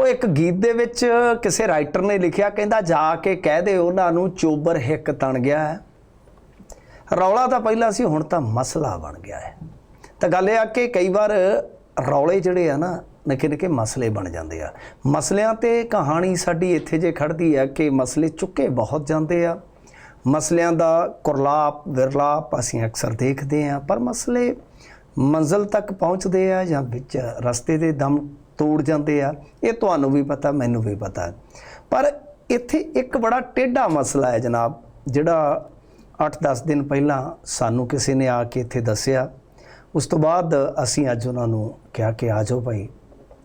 ਉਹ ਇੱਕ ਗੀਤ ਦੇ ਵਿੱਚ ਕਿਸੇ ਰਾਈਟਰ ਨੇ ਲਿਖਿਆ, ਕਹਿੰਦਾ, ਜਾ ਕੇ ਕਹਿ ਦੇ ਉਹਨਾਂ ਨੂੰ, ਚੋਬਰ ਹਿੱਕ ਤਣ ਗਿਆ ਹੈ। ਰੌਲਾ ਤਾਂ ਪਹਿਲਾਂ ਸੀ, ਹੁਣ ਤਾਂ ਮਸਲਾ ਬਣ ਗਿਆ ਹੈ। ਤਾਂ ਗੱਲ ਇਹ ਆ ਕਿ ਕਈ ਵਾਰ ਰੌਲੇ ਜਿਹੜੇ ਆ ਨਾ, ਨਿੱਕੇ ਨਿੱਕੇ ਮਸਲੇ ਬਣ ਜਾਂਦੇ ਆ। ਮਸਲਿਆਂ ਤੇ ਕਹਾਣੀ ਸਾਡੀ ਇੱਥੇ ਜੇ ਖੜਦੀ ਆ ਕਿ ਮਸਲੇ ਚੁੱਕੇ ਬਹੁਤ ਜਾਂਦੇ ਆ। ਮਸਲਿਆਂ ਦਾ ਕੁਰਲਾਪ, ਵਿਰਲਾਪ ਅਸੀਂ ਅਕਸਰ ਦੇਖਦੇ ਆ, ਪਰ ਮਸਲੇ ਮੰਜ਼ਲ ਤੱਕ ਪਹੁੰਚਦੇ ਆ ਜਾਂ ਵਿੱਚ ਰਸਤੇ ਦੇ ਦਮ ਤੋੜ ਜਾਂਦੇ ਆ, ਇਹ ਤੁਹਾਨੂੰ ਵੀ ਪਤਾ, ਮੈਨੂੰ ਵੀ ਪਤਾ। ਪਰ ਇੱਥੇ ਇੱਕ ਬੜਾ ਟੇਢਾ ਮਸਲਾ ਹੈ ਜਨਾਬ, ਜਿਹੜਾ 8-10 ਦਿਨ ਪਹਿਲਾਂ ਸਾਨੂੰ ਕਿਸੇ ਨੇ ਆ ਕੇ ਇੱਥੇ ਦੱਸਿਆ। ਉਸ ਤੋਂ ਬਾਅਦ ਅਸੀਂ ਅੱਜ ਉਹਨਾਂ ਨੂੰ ਕਿਹਾ ਕਿ ਆ ਜਾਓ ਭਾਈ,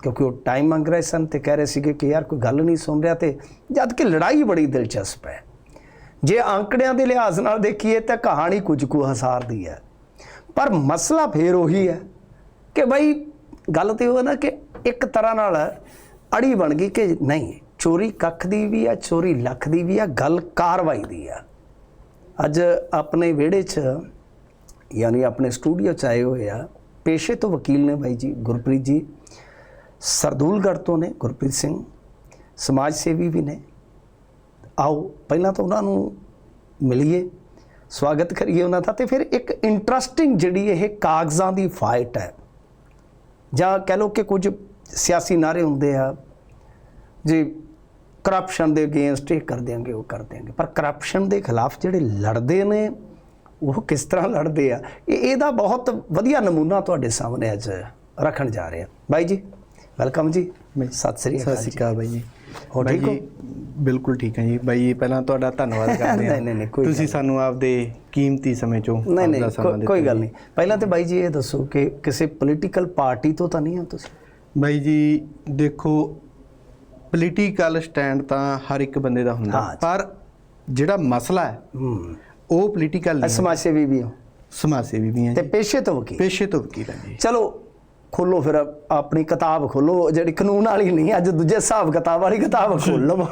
ਕਿਉਂਕਿ ਉਹ ਟਾਈਮ ਮੰਗ ਰਹੇ ਸਨ ਤੇ ਕਹਿ ਰਹੇ ਸੀਗੇ ਕਿ ਯਾਰ ਕੋਈ ਗੱਲ ਨਹੀਂ ਸੁਣ ਰਿਹਾ ਤੇ ਜਦ ਕਿ ਲੜਾਈ ਬੜੀ ਦਿਲਚਸਪ ਹੈ। ਜੇ ਅੰਕੜਿਆਂ ਦੇ ਲਿਹਾਜ਼ ਨਾਲ ਦੇਖੀਏ ਤਾਂ ਕਹਾਣੀ ਕੁਝ ਕੁ ਹਸਾਰ ਦੀ ਹੈ। ਪਰ ਮਸਲਾ ਫੇਰ ਉਹੀ ਹੈ ਕਿ ਬਈ ਗੱਲ ਤੇ ਉਹ ਹੈ ਨਾ ਕਿ ਇੱਕ ਤਰ੍ਹਾਂ ਨਾਲ ਅੜੀ ਬਣ ਗਈ ਕਿ ਨਹੀਂ, ਚੋਰੀ ਕੱਖ ਦੀ ਵੀ ਆ, ਚੋਰੀ ਲੱਖ ਦੀ ਵੀ ਆ, ਗੱਲ ਕਾਰਵਾਈ ਦੀ ਆ। ਅੱਜ ਆਪਣੇ ਵਿਹੜੇ 'ਚ ਯਾਨੀ ਆਪਣੇ ਸਟੂਡੀਓ 'ਚ ਆਏ ਹੋਏ ਆ ਪੇਸ਼ੇ ਤੋਂ ਵਕੀਲ ਨੇ ਬਾਈ ਜੀ, ਗੁਰਪ੍ਰੀਤ ਜੀ। ਸਰਦੂਲਗੜ੍ਹ ਤੋਂ ਨੇ ਗੁਰਪ੍ਰੀਤ ਸਿੰਘ। ਸਮਾਜ ਸੇਵੀ ਵੀ ਨੇ। ਆਓ, ਪਹਿਲਾਂ ਤਾਂ ਉਹਨਾਂ ਨੂੰ ਮਿਲੀਏ, ਸਵਾਗਤ ਕਰੀਏ ਉਹਨਾਂ ਦਾ ਤੇ ਫਿਰ ਇੱਕ ਇੰਟਰਸਟਿੰਗ ਜਿਹੜੀ ਇਹ ਕਾਗਜ਼ਾਂ ਦੀ ਫਾਈਟ ਹੈ। ਜਾਂ ਕਹਿ ਲਓ ਕਿ ਕੁਝ ਸਿਆਸੀ ਨਾਰੇ ਹੁੰਦੇ ਆ ਜੀ ਕਰਪਸ਼ਨ ਦੇ ਅਗੇਂਸਟ ਇਹ ਕਰ ਦਿਆਂਗੇ ਉਹ ਕਰ ਦਿਆਂਗੇ। ਪਰ ਕਰਪਸ਼ਨ ਦੇ ਖਿਲਾਫ ਜਿਹੜੇ ਲੜਦੇ ਨੇ ਉਹ ਕਿਸ ਤਰ੍ਹਾਂ ਲੜਦੇ ਆ? ਇਹ ਇਹਦਾ ਬਹੁਤ ਵਧੀਆ ਨਮੂਨਾ ਤੁਹਾਡੇ ਸਾਹਮਣੇ ਅੱਜ ਰੱਖਣ ਜਾ ਰਹੇ ਆ। ਬਾਈ ਜੀ ਵੈਲਕਮ ਜੀ। ਸਤਿ ਸ੍ਰੀ ਸਤਿ ਅਕਾਲ ਸ਼੍ਰੀ ਜੀ। ਅਕਾਲ ਬਾਈ ਜੀ। ਠੀਕ ਹੋ? ਜੀ, ਬਿਲਕੁਲ ਠੀਕ ਹੈ ਜੀ। ਬਾਈ ਪਹਿਲਾਂ ਤੁਹਾਡਾ ਧੰਨਵਾਦ ਕਰਦੇ ਹਾਂ। ਨਹੀਂ, ਨਹੀਂ, ਕੋਈ ਤੁਸੀਂ ਸਾਨੂੰ ਆਪਦੇ ਕੀਮਤੀ ਸਮੇਂ ਚੋਂ ਨਹੀਂ ਨਹੀਂ ਕੋਈ ਗੱਲ। ਨਹੀਂ। ਪਹਿਲਾਂ ਤੇ ਬਾਈ ਜੀ ਇਹ ਦੱਸੋ ਕਿ ਕਿਸੇ ਪੋਲੀਟੀਕਲ ਪਾਰਟੀ ਤੋਂ ਤਾਂ ਨਹੀਂ ਹੋ ਤੁਸੀਂ? ਬਾਈ ਜੀ ਦੇਖੋ ਪੋਲੀਟੀਕਲ ਸਟੈਂਡ ਤਾਂ ਹਰ ਇੱਕ ਬੰਦੇ ਦਾ ਹੁੰਦਾ। ਪਰ ਜਿਹੜਾ ਮਸਲਾ ਹੈ ਉਹ ਪੋਲੀਟੀਕਲ ਨਹੀਂ ਸਮਾਜ ਸੇਵੀ ਵੀ ਹੋ। ਸਮਾਜ ਸੇਵੀ ਵੀ ਹੈ ਤੇ ਪੇਸ਼ੇ ਤੋਂ ਵਕੀਲ। ਪੇਸ਼ੇ ਤੋਂ ਵਕੀਲ ਹੈ ਜੀ। ਚਲੋ ਖੋਲੋ ਫਿਰ ਆਪਣੀ ਕਿਤਾਬ ਖੋਲੋ ਜਿਹੜੀ ਕਾਨੂੰਨ ਵਾਲੀ ਨਹੀਂ ਅੱਜ ਦੂਜੇ ਹਿਸਾਬ ਕਿਤਾਬ ਵਾਲੀ ਕਿਤਾਬ ਖੋਲ ਲਵੋ।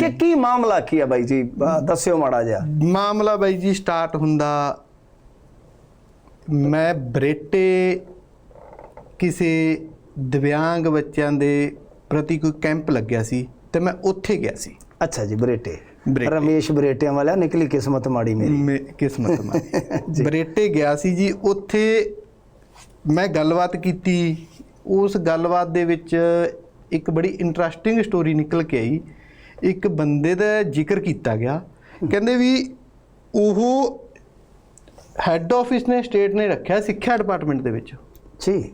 ਕਿ ਕੀ ਮਾਮਲਾ ਕੀ ਹੈ ਬਾਈ ਜੀ? ਦੱਸਿਓ ਮਾੜਾ ਜਿਹਾ। ਮਾਮਲਾ ਬਾਈ ਜੀ ਸਟਾਰਟ ਹੁੰਦਾ ਮੈਂ ਬਰੇਟੇ ਕਿਸੇ ਦਿਵਿਆਂਗ ਬੱਚਿਆਂ ਦੇ ਪ੍ਰਤੀ ਕੋਈ ਕੈਂਪ ਲੱਗਿਆ ਸੀ ਤੇ ਮੈਂ ਉੱਥੇ ਗਿਆ ਸੀ। ਅੱਛਾ ਜੀ ਬਰੇਟੇ। ਰਮੇਸ਼ ਬਰੇਟਿਆਂ ਵਾਲਿਆ ਨਿਕਲੀ ਕਿਸਮਤ ਮਾੜੀ ਮੇਰੀ। ਕਿਸਮਤ ਮਾਰੀ ਬਰੇਟੇ ਗਿਆ ਸੀ ਜੀ ਉੱਥੇ ਮੈਂ ਗੱਲਬਾਤ ਕੀਤੀ ਉਸ ਗੱਲਬਾਤ ਦੇ ਵਿੱਚ ਇੱਕ ਬੜੀ ਇੰਟਰਸਟਿੰਗ ਸਟੋਰੀ ਨਿਕਲ ਕੇ ਆਈ। ਇੱਕ ਬੰਦੇ ਦਾ ਜ਼ਿਕਰ ਕੀਤਾ ਗਿਆ। ਕਹਿੰਦੇ ਵੀ ਉਹ ਹੈੱਡ ਆਫਿਸ ਨੇ ਸਟੇਟ ਨੇ ਰੱਖਿਆ ਸਿੱਖਿਆ ਡਿਪਾਰਟਮੈਂਟ ਦੇ ਵਿੱਚ। ਜੀ।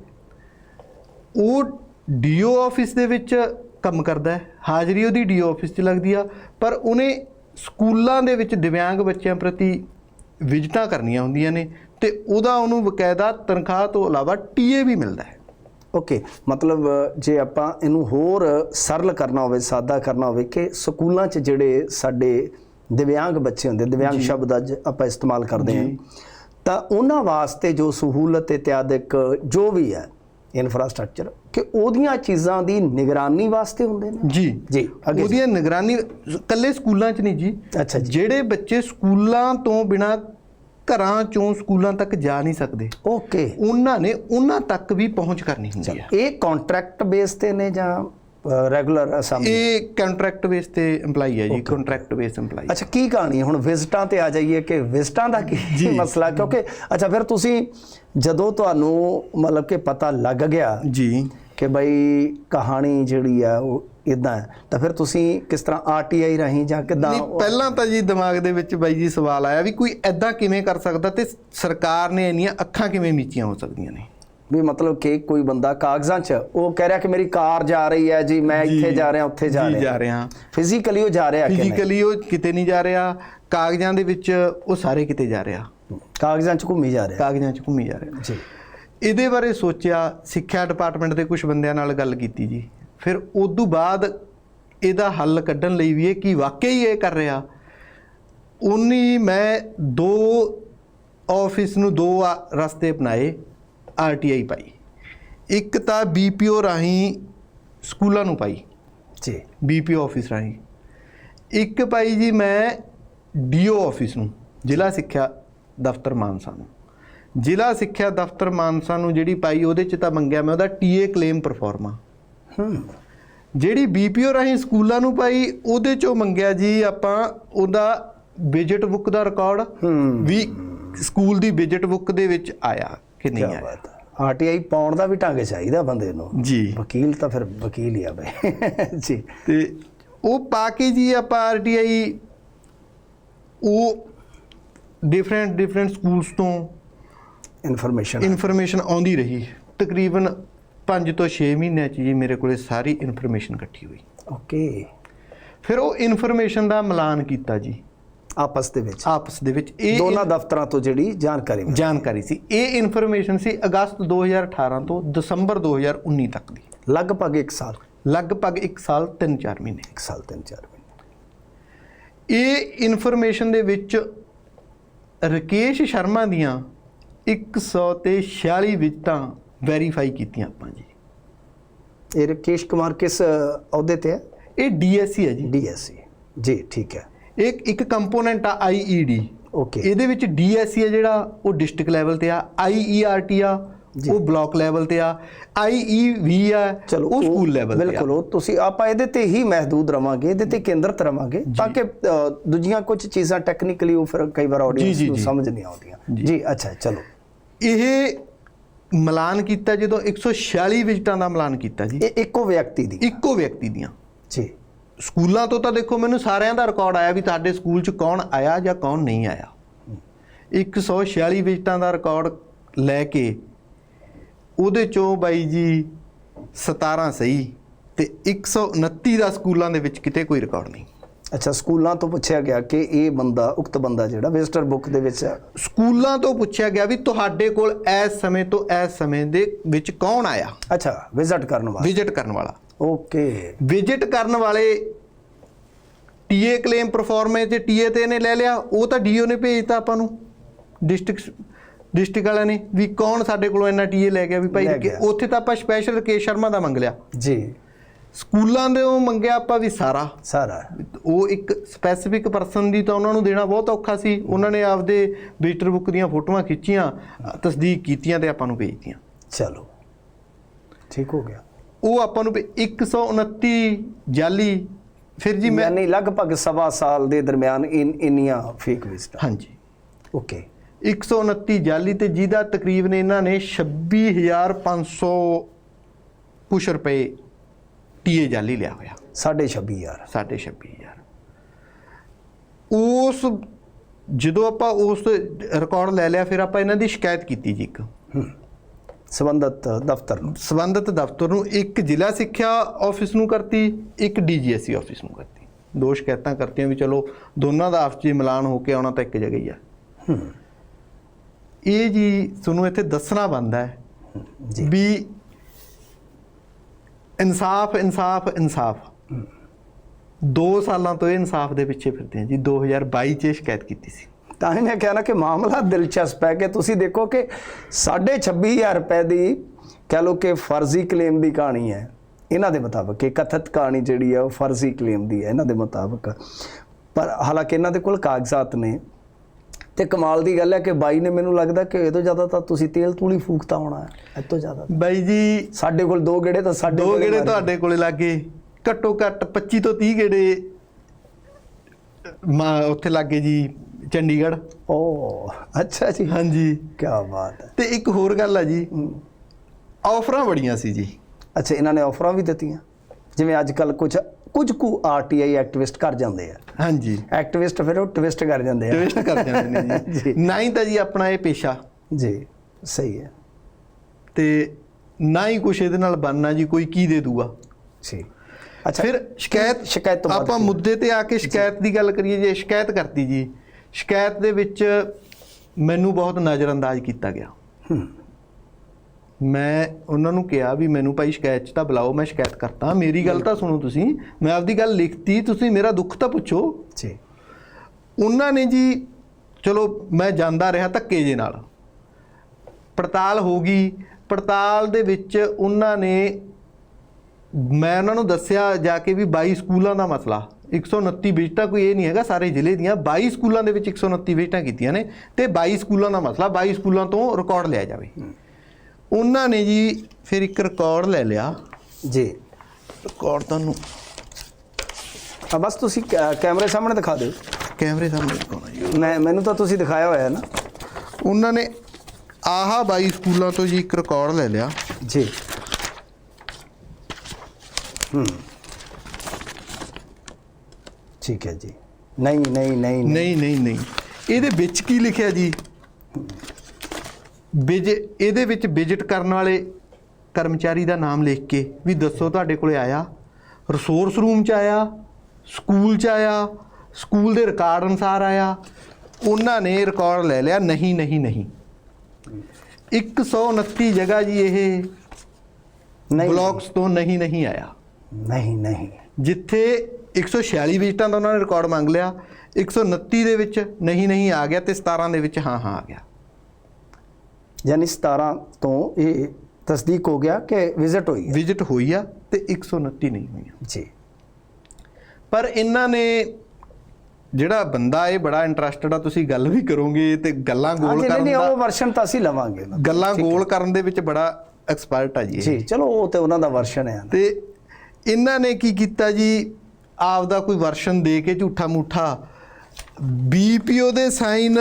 ਉਹ ਡੀਓ ਆਫਿਸ ਦੇ ਵਿੱਚ ਕੰਮ ਕਰਦਾ ਹੈ। ਹਾਜ਼ਰੀ ਉਹਦੀ ਡੀਓ ਆਫਿਸ 'ਚ ਲੱਗਦੀ ਆ। ਪਰ ਉਹਨੇ ਸਕੂਲਾਂ ਦੇ ਵਿੱਚ ਦਿਵਿਆਂਗ ਬੱਚਿਆਂ ਪ੍ਰਤੀ ਵਿਜ਼ਿਟਾਂ ਕਰਨੀਆਂ ਹੁੰਦੀਆਂ ਨੇ ਤੇ ਉਹਦਾ ਉਹਨੂੰ ਬਕਾਇਦਾ ਤਨਖਾਹ ਤੋਂ ਇਲਾਵਾ ਟੀਏ ਵੀ ਮਿਲਦਾ ਹੈ। ਓਕੇ ਮਤਲਬ ਜੇ ਆਪਾਂ ਇਹਨੂੰ ਹੋਰ ਸਰਲ ਕਰਨਾ ਹੋਵੇ ਸਾਦਾ ਕਰਨਾ ਹੋਵੇ ਕਿ ਸਕੂਲਾਂ 'ਚ ਜਿਹੜੇ ਸਾਡੇ ਦਿਵਿਆਂਗ ਬੱਚੇ ਹੁੰਦੇ ਦਿਵਿਆਂਗ ਸ਼ਬਦ ਅੱਜ ਆਪਾਂ ਇਸਤੇਮਾਲ ਕਰਦੇ ਹਾਂ ਤਾਂ ਉਹਨਾਂ ਵਾਸਤੇ ਜੋ ਸਹੂਲਤ ਇਤਿਆਦਿਕ ਜੋ ਵੀ ਹੈ ਇਨਫਰਾਸਟ੍ਰਕਚਰ ਕਿ ਉਹਦੀਆਂ ਚੀਜ਼ਾਂ ਦੀ ਨਿਗਰਾਨੀ ਵਾਸਤੇ ਹੁੰਦੇ ਨੇ। ਜੀ। ਜੀ। ਉਹਦੀਆਂ ਨਿਗਰਾਨੀ ਇਕੱਲੇ ਸਕੂਲਾਂ 'ਚ ਨਹੀਂ ਜੀ। ਅੱਛਾ ਜੀ। ਜਿਹੜੇ ਬੱਚੇ ਸਕੂਲਾਂ ਤੋਂ ਬਿਨਾ ਘਰਾਂ ਚੋਂ ਸਕੂਲਾਂ ਤੱਕ ਜਾ ਨਹੀਂ ਸਕਦੇ ਓਕੇ। ਉਹਨਾਂ ਨੇ ਉਹਨਾਂ ਤੱਕ ਵੀ ਪਹੁੰਚ ਕਰਨੀ ਹੁੰਦੀ ਹੈ ਇਹ ਕੰਟਰੈਕਟ ਬੇਸ ਤੇ ਨੇ ਜਾਂ ਰੈਗੂਲਰ ਅਸਾਮ ਇਹ ਕੰਟਰੈਕਟ ਬੇਸ ਤੇ EMPLOYE ਹੈ ਜੀ ਕੰਟਰੈਕਟ ਬੇਸ EMPLOYE ਅੱਛਾ ਕੀ ਕਹਾਣੀ ਹੈ? ਹੁਣ ਵਿਜ਼ਟਾਂ ਤੇ ਆ ਜਾਈਏ ਕਿ ਵਿਜ਼ਟਾਂ ਦਾ ਕੀ ਮਸਲਾ ਕਿਉਂਕਿ ਅੱਛਾ ਫਿਰ ਤੁਸੀਂ ਜਦੋਂ ਤੁਹਾਨੂੰ ਮਤਲਬ ਕਿ ਪਤਾ ਲੱਗ ਗਿਆ ਜੀ। ਕਿ ਬਈ ਕਹਾਣੀ ਜਿਹੜੀ ਆ ਉਹ ਇਦਾਂ ਹੈ ਤਾਂ ਫਿਰ ਤੁਸੀਂ ਕਿਸ ਤਰ੍ਹਾਂ ਆਰਟੀਆਈ ਰਾਹੀਂ ਜਾਂ ਕਿਦਾਂ ਨਹੀਂ ਪਹਿਲਾਂ ਤਾਂ ਜੀ ਦਿਮਾਗ ਦੇ ਵਿੱਚ ਬਾਈ ਜੀ ਸਵਾਲ ਆਇਆ ਵੀ ਕੋਈ ਐਦਾਂ ਕਿਵੇਂ ਕਰ ਸਕਦਾ ਤੇ ਸਰਕਾਰ ਨੇ ਇੰਨੀਆਂ ਅੱਖਾਂ ਕਿਵੇਂ ਮੀਚੀਆਂ ਹੋ ਸਕਦੀਆਂ ਨੇ? ਵੀ ਮਤਲਬ ਕਿ ਕੋਈ ਬੰਦਾ ਕਾਗਜ਼ਾਂ 'ਚ ਉਹ ਕਹਿ ਰਿਹਾ ਕਿ ਮੇਰੀ ਕਾਰ ਜਾ ਰਹੀ ਹੈ ਜੀ ਮੈਂ ਇੱਥੇ ਜਾ ਰਿਹਾ ਉੱਥੇ ਜਾ ਜੀ ਰਿਹਾ। ਜਾ ਰਿਹਾ। ਫਿਜ਼ੀਕਲੀ ਉਹ ਜਾ ਰਿਹਾ ਕਿ ਨਹੀਂ? ਫਿਜ਼ੀਕਲੀ ਉਹ ਕਿਤੇ ਨਹੀਂ ਜਾ ਰਿਹਾ ਕਾਗਜ਼ਾਂ ਦੇ ਵਿੱਚ ਉਹ ਸਾਰੇ ਕਿਤੇ ਜਾ ਰਿਹਾ। ਕਾਗਜ਼ਾਂ 'ਚ ਘੁੰਮੀ ਜਾ ਰਿਹਾ। ਕਾਗਜ਼ਾਂ 'ਚ ਘੁੰਮੀ ਜਾ ਰਿਹਾ। ਜੀ। ਇਹਦੇ ਬਾਰੇ ਸੋਚਿਆ ਸਿੱਖਿਆ ਡਿਪਾਰਟਮੈਂਟ ਦੇ ਕੁਝ ਬੰਦਿਆਂ ਨਾਲ ਗੱਲ ਕੀਤੀ ਜੀ। ਫਿਰ ਉਸ ਤੋਂ ਬਾਅਦ ਇਹਦਾ ਹੱਲ ਕੱਢਣ ਲਈ ਵੀ ਇਹ ਕੀ ਵਾਕਈ ਇਹ ਕਰ ਰਿਹਾ। ਉਨੀ ਮੈਂ ਦੋ ਆਫਿਸ ਨੂੰ ਦੋ ਰਸਤੇ ਅਪਣਾਏ। ਆਰਟੀਆਈ ਪਾਈ। ਇੱਕ ਤਾਂ ਬੀਪੀਓ ਰਾਹੀਂ ਸਕੂਲਾਂ ਨੂੰ ਪਾਈ। ਜੀ। ਬੀਪੀਓ ਆਫਿਸ ਰਾਹੀਂ। ਇੱਕ ਪਾਈ ਜੀ ਮੈਂ ਡੀਓ ਆਫਿਸ ਨੂੰ ਜ਼ਿਲ੍ਹਾ ਸਿੱਖਿਆ ਦਫ਼ਤਰ ਮਾਨਸਾ ਨੂੰ। ਜ਼ਿਲ੍ਹਾ ਸਿੱਖਿਆ ਦਫ਼ਤਰ ਮਾਨਸਾ ਨੂੰ ਜਿਹੜੀ ਪਾਈ ਉਹਦੇ ਚ ਤਾਂ ਮੰਗਿਆ ਮੈਂ ਉਹਦਾ ਟੀਏ ਕਲੇਮ ਪਰਫਾਰਮਾ। ਹੂੰ। ਜਿਹੜੀ ਬੀਪੀਓ ਰਾਹੀਂ ਸਕੂਲਾਂ ਨੂੰ ਪਾਈ ਉਹਦੇ ਚੋਂ ਮੰਗਿਆ ਜੀ ਆਪਾਂ ਉਹਦਾ ਵਿਜਿਟ ਬੁੱਕ ਦਾ ਰਿਕਾਰਡ ਹੂੰ। ਵੀ ਸਕੂਲ ਦੀ ਵਿਜਿਟ ਬੁੱਕ ਦੇ ਵਿੱਚ ਆਇਆ। ਕਿ ਨਹੀਂ ਆਇਆ? ਆਰਟੀਆਈ ਪਾਉਣ ਦਾ ਵੀ ਢੰਗ ਚਾਹੀਦਾ ਬੰਦੇ ਨੂੰ। ਜੀ। ਵਕੀਲ ਤਾਂ ਫਿਰ ਵਕੀਲ ਹੀ ਆ ਬਈ। ਜੀ। ਤੇ ਉਹ ਪਾ ਕੇ ਜੀ ਆਪਾਂ ਆਰਟੀਆਈ ਉਹ ਡਿਫਰੈਂਟ ਡਿਫਰੈਂਟ ਸਕੂਲਸ ਤੋਂ ਇਨਫੋਰਮੇਸ਼ਨ ਇਨਫੋਰਮੇਸ਼ਨ ਆਉਂਦੀ ਰਹੀ। ਤਕਰੀਬਨ 5 ਤੋਂ 6 ਮਹੀਨਿਆਂ ਚ ਜੀ ਮੇਰੇ ਕੋਲੇ ਸਾਰੀ ਇਨਫੋਰਮੇਸ਼ਨ ਇਕੱਠੀ ਹੋਈ। ਓਕੇ ਫਿਰ ਉਹ ਇਨਫੋਰਮੇਸ਼ਨ ਦਾ ਮਿਲਾਨ ਕੀਤਾ ਜੀ। ਆਪਸ ਦੇ ਵਿੱਚ। ਆਪਸ ਦੇ ਵਿੱਚ। ਇਹ ਦੋਨਾਂ ਦਫ਼ਤਰਾਂ ਤੋਂ ਜਿਹੜੀ ਜਾਣਕਾਰੀ ਮਿਲੀ। ਜਾਣਕਾਰੀ ਸੀ। ਇਹ ਇਨਫੋਰਮੇਸ਼ਨ ਸੀ ਅਗਸਤ 2018 ਤੋਂ ਦਸੰਬਰ 2019 ਤੱਕ ਦੀ। ਲਗਭਗ 1 ਸਾਲ। ਲਗਭਗ 1 ਸਾਲ 3-4 ਮਹੀਨੇ। 1 ਸਾਲ 3-4 ਮਹੀਨੇ। ਇਹ ਇਨਫੋਰਮੇਸ਼ਨ ਦੇ ਵਿੱਚ ਰਕੇਸ਼ ਸ਼ਰਮਾ ਦੀਆਂ 146 ਵਿਜਟਾਂ ਵੈਰੀਫਾਈ ਕੀਤੀਆਂ ਆਪਾਂ ਜੀ। ਇਹ ਰਕੇਸ਼ ਕੁਮਾਰ ਕਿਸ ਅਹੁਦੇ ਤੇ ਹੈ? ਇਹ ਡੀਐਸਸੀ ਹੈ ਜੀ। ਡੀਐਸਸੀ ਜੀ ਠੀਕ ਹੈ। ਇੱਕ ਇੱਕ ਕੰਪੋਨੈਂਟ ਆ ਆਈਈਡੀ ਓਕੇ ਇਹਦੇ ਵਿੱਚ ਡੀਐਸਸੀ ਹੈ ਜਿਹੜਾ ਉਹ ਡਿਸਟ੍ਰਿਕਟ ਲੈਵਲ ਤੇ ਆ ਆਈਈਆਰਟੀ ਆ। ਉਹ ਬਲਾਕ ਲੈਵਲ ਤੇ ਆ ਆਈਈਵੀ ਆ ਚਲੋ ਉਹ ਸਕੂਲ ਲੈਵਲ ਤੇ ਆ। ਬਿਲਕੁਲ ਉਹ ਤੁਸੀਂ ਆਪਾਂ ਇਹਦੇ ਤੇ ਹੀ ਮਹਦੂਦ ਰਵਾਂਗੇ ਇਹਦੇ ਤੇ ਕੇਂਦਰਿਤ ਰਵਾਂਗੇ ਤਾਂ ਕਿ ਦੂਜੀਆਂ ਕੁਝ ਚੀਜ਼ਾਂ ਟੈਕਨੀਕਲੀ ਉਹ ਫਿਰ ਕਈ ਵਾਰ ਆਡੀਅנס ਨੂੰ। ਸਮਝ ਨਹੀਂ ਆਉਂਦੀਆਂ। ਜੀ। ਅੱਛਾ ਚਲੋ। ਇਹ ਮਿਲਾਨ ਕੀਤਾ ਜਦੋਂ 146 ਵਿਜਟਾਂ ਦਾ ਮਿਲਾਨ ਕੀਤਾ ਜੀ। ਇਹ ਇੱਕੋ ਵਿਅਕਤੀ ਦੀ। ਇੱਕੋ ਵਿਅਕਤੀ ਦੀਆਂ। ਜੀ। ਸਕੂਲਾਂ ਤੋਂ ਤਾਂ ਦੇਖੋ ਮੈਨੂੰ ਸਾਰਿਆਂ ਦਾ ਰਿਕਾਰਡ ਆਇਆ ਵੀ ਤੁਹਾਡੇ ਸਕੂਲ 'ਚ ਕੌਣ ਆਇਆ ਜਾਂ ਕੌਣ ਨਹੀਂ ਆਇਆ। 146 ਵਿਜਟਾਂ ਦਾ ਰਿਕਾਰਡ ਲੈ ਕੇ ਉਹਦੇ ਚੋਂ ਬਾਈ ਜੀ 17 ਸਹੀ ਤੇ 129 ਦਾ ਸਕੂਲਾਂ ਦੇ ਵਿੱਚ ਕਿਤੇ ਕੋਈ ਰਿਕਾਰਡ ਨਹੀਂ। ਅੱਛਾ ਸਕੂਲਾਂ ਤੋਂ ਪੁੱਛਿਆ ਗਿਆ ਕਿ ਇਹ ਬੰਦਾ ਉਕਤ ਬੰਦਾ ਜਿਹੜਾ ਵਿਜ਼ਟਰ ਬੁੱਕ ਦੇ ਵਿੱਚ ਸਕੂਲਾਂ ਤੋਂ ਪੁੱਛਿਆ ਗਿਆ ਵੀ ਤੁਹਾਡੇ ਕੋਲ ਇਸ ਸਮੇਂ ਤੋਂ ਇਸ ਸਮੇਂ ਦੇ ਵਿੱਚ ਕੌਣ ਆਇਆ। ਅੱਛਾ ਵਿਜ਼ਿਟ ਕਰਨ ਵਾਲਾ। ਵਿਜ਼ਿਟ ਕਰਨ ਵਾਲਾ। ਓਕੇ। ਵਿਜ਼ਿਟ ਕਰਨ ਵਾਲੇ ਟੀਏ ਕਲੇਮ ਪਰਫਾਰਮੈਂਸ ਤੇ ਟੀਏ ਤੇ ਇਹਨੇ ਲੈ ਲਿਆ ਉਹ ਤਾਂ ਡੀਓ ਨੇ ਭੇਜਤਾ ਆਪਾਂ ਨੂੰ। ਡਿਸਟ੍ਰਿਕਟ ਡਿਸਟ੍ਰਿਕਟ ਵਾਲਿਆਂ ਨੇ ਵੀ ਕੌਣ ਸਾਡੇ ਕੋਲੋਂ ਇੰਨਾ ਟੀਏ ਲੈ ਗਿਆ ਵੀ ਭਾਈ। ਉੱਥੇ ਤਾਂ ਆਪਾਂ ਸਪੈਸ਼ਲ ਰਕੇਸ਼ ਸ਼ਰਮਾ ਦਾ ਮੰਗ ਲਿਆ। ਜੀ। ਸਕੂਲਾਂ ਦੇ ਉਹ ਮੰਗਿਆ ਆਪਾਂ ਵੀ ਸਾਰਾ। ਸਾਰਾ। ਉਹ ਇੱਕ ਸਪੈਸੀਫਿਕ ਪਰਸਨ ਦੀ ਤਾਂ ਉਹਨਾਂ ਨੂੰ ਦੇਣਾ ਬਹੁਤ ਔਖਾ ਸੀ। ਉਹਨਾਂ ਨੇ ਆਪਦੇ ਵਿਜ਼ਟਰ ਬੁੱਕ ਦੀਆਂ ਫੋਟੋਆਂ ਖਿੱਚੀਆਂ ਤਸਦੀਕ ਕੀਤੀਆਂ ਤੇ ਆਪਾਂ ਨੂੰ ਭੇਜਤੀਆਂ। ਚਲੋ। ਠੀਕ ਹੋ ਗਿਆ। ਉਹ ਆਪਾਂ ਨੂੰ ਭੇ- 129 ਜਾਲੀ ਫਿਰ ਜੀ ਮੈਂ ਯਾਨੀ ਲਗਭਗ ਸਵਾ ਸਾਲ ਦੇ ਦਰਮਿਆਨ ਇਨ ਇੰਨੀਆਂ ਫੇਕ ਵਿਜ਼ਟਾਂ ਹਾਂਜੀ। ਓਕੇ 129 ਜਾਲੀ ਤੇ ਜਿਹਦਾ ਤਕਰੀਬਨ ਇਹਨਾਂ ਨੇ 26500 ਕੁਛ ਰੁਪਏ ਟੀਏ ਜਾਲੀ ਲਿਆ ਹੋਇਆ। 26 ਯਾਰ ਸਾਢੇ 26000 ਉਸ ਜਦੋਂ ਆਪਾਂ ਉਸ ਰਿਕਾਰਡ ਲੈ ਲਿਆ ਫਿਰ ਆਪਾਂ ਇਹਨਾਂ ਦੀ ਸ਼ਿਕਾਇਤ ਕੀਤੀ ਜੀ ਇੱਕ। ਸੰਬੰਧਤ ਦਫ਼ਤਰ ਨੂੰ। ਸਬੰਧਤ ਦਫ਼ਤਰ ਨੂੰ ਇੱਕ ਜ਼ਿਲ੍ਹਾ ਸਿੱਖਿਆ ਆਫਿਸ ਨੂੰ ਕਰਤੀ ਇੱਕ ਡੀਜੀਐਸਸੀ ਆਫਿਸ ਨੂੰ ਕਰਤੀ। ਦੋ ਸ਼ਿਕਾਇਤਾਂ ਕਰਤੀਆਂ ਵੀ ਚਲੋ ਦੋਨਾਂ ਦਾ ਆਪਸ ਮਿਲਾਨ ਹੋ ਕੇ ਆਉਣਾ ਤਾਂ ਇੱਕ ਜਗ੍ਹਾ ਹੀ ਆ। ਇਹ ਜੀ ਤੁਹਾਨੂੰ ਇੱਥੇ ਦੱਸਣਾ ਬੰਦਾ ਹੈ ਜੀ। ਵੀ ਇਨਸਾਫ ਇਨਸਾਫ ਇਨਸਾਫ। 2 ਸਾਲਾਂ ਤੋਂ ਇਹ ਇਨਸਾਫ ਦੇ ਪਿੱਛੇ ਫਿਰਦੇ ਆ ਜੀ। 2022 ਚ ਸ਼ਿਕਾਇਤ ਕੀਤੀ ਸੀ। ਤਾਂ ਮੈਂ ਕਿਹਾ ਨਾ ਕਿ ਮਾਮਲਾ ਦਿਲਚਸਪ ਹੈ ਕਿ ਤੁਸੀਂ ਦੇਖੋ ਕਿ 26500 ਰੁਪਏ ਦੀ ਕਹ ਲੋ ਕਿ ਫਰਜ਼ੀ ਕਲੇਮ ਦੀ ਕਹਾਣੀ ਹੈ। ਇਹਨਾਂ ਦੇ ਮੁਤਾਬਕ ਇਹ ਕਥਿਤ ਕਹਾਣੀ ਜਿਹੜੀ ਹੈ ਉਹ ਫਰਜ਼ੀ ਕਲੇਮ ਦੀ ਹੈ ਇਹਨਾਂ ਦੇ ਮੁਤਾਬਕ। ਪਰ ਹਾਲਾਂਕਿ ਇਹਨਾਂ ਦੇ ਕੋਲ ਕਾਗਜ਼ਾਤ ਨੇ। ਤੇ ਕਮਾਲ ਦੀ ਗੱਲ ਹੈ ਕਿ ਬਾਈ ਨੇ ਮੈਨੂੰ ਲੱਗਦਾ ਕਿ ਇਹ ਤੋਂ ਜ਼ਿਆਦਾ ਤਾਂ ਤੁਸੀਂ ਤੇਲ ਤੂਲੀ ਫੂਕਤਾ ਹੋਣਾ ਹੈ ਇਹ ਤੋਂ ਜ਼ਿਆਦਾ ਬਾਈ ਜੀ ਸਾਡੇ ਕੋਲ ਦੋ ਗੇੜੇ ਤਾਂ ਸਾਡੇ ਦੋ ਗੇੜੇ। ਤੁਹਾਡੇ ਕੋਲੇ ਲੱਗੇ ਘੱਟੋ ਘੱਟ 25 ਤੋਂ 30 ਗੇੜੇ ਮਾ ਉੱਥੇ ਲੱਗੇ ਜੀ। ਚੰਡੀਗੜ੍ਹ। ਓ ਅੱਛਾ ਜੀ। ਹਾਂਜੀ। ਕੀ ਬਾਤ ਹੈ। ਤੇ ਇੱਕ ਹੋਰ ਗੱਲ ਆ ਜੀ। ਆਫਰਾਂ ਬੜੀਆਂ ਸੀ ਜੀ। ਅੱਛਾ ਇਹਨਾਂ ਨੇ ਆਫਰਾਂ ਵੀ ਦਿੱਤੀਆਂ। ਜਿਵੇਂ ਅੱਜ ਕੱਲ ਕੁਝ ਕੁਝ ਕੁ ਆਰਟੀਆਈ ਐਕਟਿਵਿਸਟ ਕਰ ਜਾਂਦੇ ਆ। ਹਾਂਜੀ। ਐਕਟਿਵਿਸਟ ਫਿਰ ਉਹ ਟਵਿਸਟ ਕਰ ਜਾਂਦੇ ਆ। ਟਵਿਸਟ ਕਰ ਜਾਂਦੇ ਨੇ ਜੀ। ਨਾ ਹੀ ਤਾਂ ਜੀ ਆਪਣਾ ਇਹ ਪੇਸ਼ਾ। ਜੀ ਸਹੀ ਹੈ। ਤੇ ਨਾ ਹੀ ਕੁਛ ਇਹਦੇ ਨਾਲ ਬਣਨਾ ਜੀ ਕੋਈ ਕੀ ਦੇ ਦੂਗਾ। ਜੀ। ਅੱਛਾ ਫਿਰ ਸ਼ਿਕਾਇਤ ਸ਼ਿਕਾਇਤ ਤੋਂ ਆਪਾਂ? ਮੁੱਦੇ ਤੇ ਆ ਕੇ ਸ਼ਿਕਾਇਤ ਦੀ ਗੱਲ ਕਰੀਏ ਜੇ ਸ਼ਿਕਾਇਤ ਕਰਤੀ ਜੀ। ਸ਼ਿਕਾਇਤ ਦੇ ਵਿੱਚ ਮੈਨੂੰ ਬਹੁਤ ਨਜ਼ਰਅੰਦਾਜ਼ ਕੀਤਾ ਗਿਆ। ਮੈਂ ਉਹਨਾਂ ਨੂੰ ਕਿਹਾ ਵੀ ਮੈਨੂੰ ਭਾਈ ਸ਼ਿਕਾਇਤ 'ਚ ਤਾਂ ਬੁਲਾਓ ਮੈਂ ਸ਼ਿਕਾਇਤ ਕਰਤਾ। ਮੇਰੀ ਗੱਲ ਤਾਂ ਸੁਣੋ ਤੁਸੀਂ ਮੈਂ ਆਪਦੀ ਗੱਲ ਲਿਖਤੀ ਤੁਸੀਂ ਮੇਰਾ ਦੁੱਖ ਤਾਂ ਪੁੱਛੋ। ਜੀ। ਉਹਨਾਂ ਨੇ ਜੀ ਚਲੋ ਮੈਂ ਜਾਂਦਾ ਰਿਹਾ ਧੱਕੇ ਜੇ ਨਾਲ। ਪੜਤਾਲ ਹੋ ਗਈ। ਪੜਤਾਲ ਦੇ ਵਿੱਚ ਉਹਨਾਂ ਨੇ ਮੈਂ ਉਹਨਾਂ ਨੂੰ ਦੱਸਿਆ ਜਾ ਕੇ ਵੀ 22 ਸਕੂਲਾਂ ਦਾ ਮਸਲਾ। 129 ਵਿਜ਼ਟਾਂ ਕੋਈ ਇਹ ਨਹੀਂ ਹੈਗਾ ਸਾਰੇ ਜ਼ਿਲ੍ਹੇ ਦੀਆਂ। 22 ਸਕੂਲਾਂ ਦੇ ਵਿੱਚ 129 ਵਿਜ਼ਟਾਂ ਕੀਤੀਆਂ ਨੇ ਤੇ 22 ਸਕੂਲਾਂ ਦਾ ਮਸਲਾ 22 ਸਕੂਲਾਂ ਤੋਂ ਰਿਕਾਰਡ ਲਿਆ ਜਾਵੇ। ਉਹਨਾਂ ਨੇ ਜੀ ਫਿਰ ਇੱਕ ਰਿਕਾਰਡ ਲੈ ਲਿਆ। ਜੀ। ਰਿਕਾਰਡ ਤੁਹਾਨੂੰ ਆ ਬਸ ਤੁਸੀਂ ਕੈਮਰੇ ਸਾਹਮਣੇ ਦਿਖਾ ਦਿਓ। ਕੈਮਰੇ ਸਾਹਮਣੇ ਦਿਖਾਉਣਾ ਜੀ। ਮੈਂ ਮੈਨੂੰ ਤਾਂ ਤੁਸੀਂ ਦਿਖਾਇਆ ਹੋਇਆ ਹੈ ਨਾ। ਉਹਨਾਂ ਨੇ ਆਹਾ 22 ਸਕੂਲਾਂ ਤੋਂ ਜੀ ਇੱਕ ਰਿਕਾਰਡ ਲੈ ਲਿਆ। ਜੀ। ਹੂੰ। ਠੀਕ ਹੈ ਜੀ। ਨਹੀਂ ਨਹੀਂ ਨਹੀਂ ਨਹੀਂ। ਨਹੀਂ ਨਹੀਂ ਇਹਦੇ ਵਿੱਚ ਕੀ ਲਿਖਿਆ ਜੀ? ਵਿਜ ਇਹਦੇ ਵਿੱਚ ਵਿਜ਼ਿਟ ਕਰਨ ਵਾਲੇ ਕਰਮਚਾਰੀ ਦਾ ਨਾਮ ਲਿਖ ਕੇ ਵੀ ਦੱਸੋ ਤੁਹਾਡੇ ਕੋਲੇ ਆਇਆ। ਰਿਸੋਰਸ ਰੂਮ ਚ ਆਇਆ ਸਕੂਲ ਚ ਆਇਆ ਸਕੂਲ ਦੇ ਰਿਕਾਰਡ ਅਨੁਸਾਰ ਆਇਆ। ਉਹਨਾਂ ਨੇ ਰਿਕਾਰਡ ਲੈ ਲਿਆ ਨਹੀਂ ਨਹੀਂ ਨਹੀਂ। 129 ਜਗ੍ਹਾ ਜੀ ਇਹ ਨਹੀਂ। ਬਲਾਕਸ ਤੋਂ ਨਹੀਂ ਨਹੀਂ ਆਇਆ। ਨਹੀਂ ਨਹੀਂ। ਜਿੱਥੇ 146 ਵਿਜ਼ਿਟਾਂ ਦਾ ਉਹਨਾਂ ਨੇ ਰਿਕਾਰਡ ਮੰਗ ਲਿਆ 129 ਦੇ ਵਿੱਚ ਨਹੀਂ ਨਹੀਂ ਆ ਗਿਆ ਤੇ 17 ਦੇ ਵਿੱਚ ਹਾਂ ਹਾਂ ਆ ਗਿਆ। ਯਾਨੀ 17 ਤੋਂ ਇਹ ਤਸਦੀਕ ਹੋ ਗਿਆ ਕਿ ਵਿਜ਼ਿਟ ਹੋਈ ਹੈ। ਵਿਜ਼ਿਟ ਹੋਈ ਆ ਤੇ 129 ਨਹੀਂ ਹੋਈਆਂ। ਜੀ। ਪਰ ਇਹਨਾਂ ਨੇ ਜਿਹੜਾ ਬੰਦਾ ਇਹ ਬੜਾ ਇੰਟਰਸਟਡ ਆ ਤੁਸੀਂ ਗੱਲ ਵੀ ਕਰੋਗੇ ਤੇ ਗੱਲਾਂ ਗੋਲ ਕਰਨ ਨਹੀਂ ਦਾ ਉਹ ਵਰਸ਼ਨ ਤਾਂ ਅਸੀਂ ਲਵਾਂਗੇ। ਗੱਲਾਂ ਗੋਲ ਕਰਨ ਦੇ ਵਿੱਚ ਬੜਾ ਐਕਸਪਰਟ ਆ ਜੀ। ਜੀ ਚਲੋ ਉਹ ਤੇ ਉਹਨਾਂ ਦਾ ਵਰਸ਼ਨ ਹੈ। ਤੇ ਇਹਨਾਂ ਨੇ ਕੀ ਕੀਤਾ ਜੀ? ਆਪ ਦਾ ਕੋਈ ਵਰਸ਼ਨ ਦੇ ਕੇ ਝੂਠਾ ਮੂਠਾ ਬੀਪੀਓ ਦੇ ਸਾਈਨ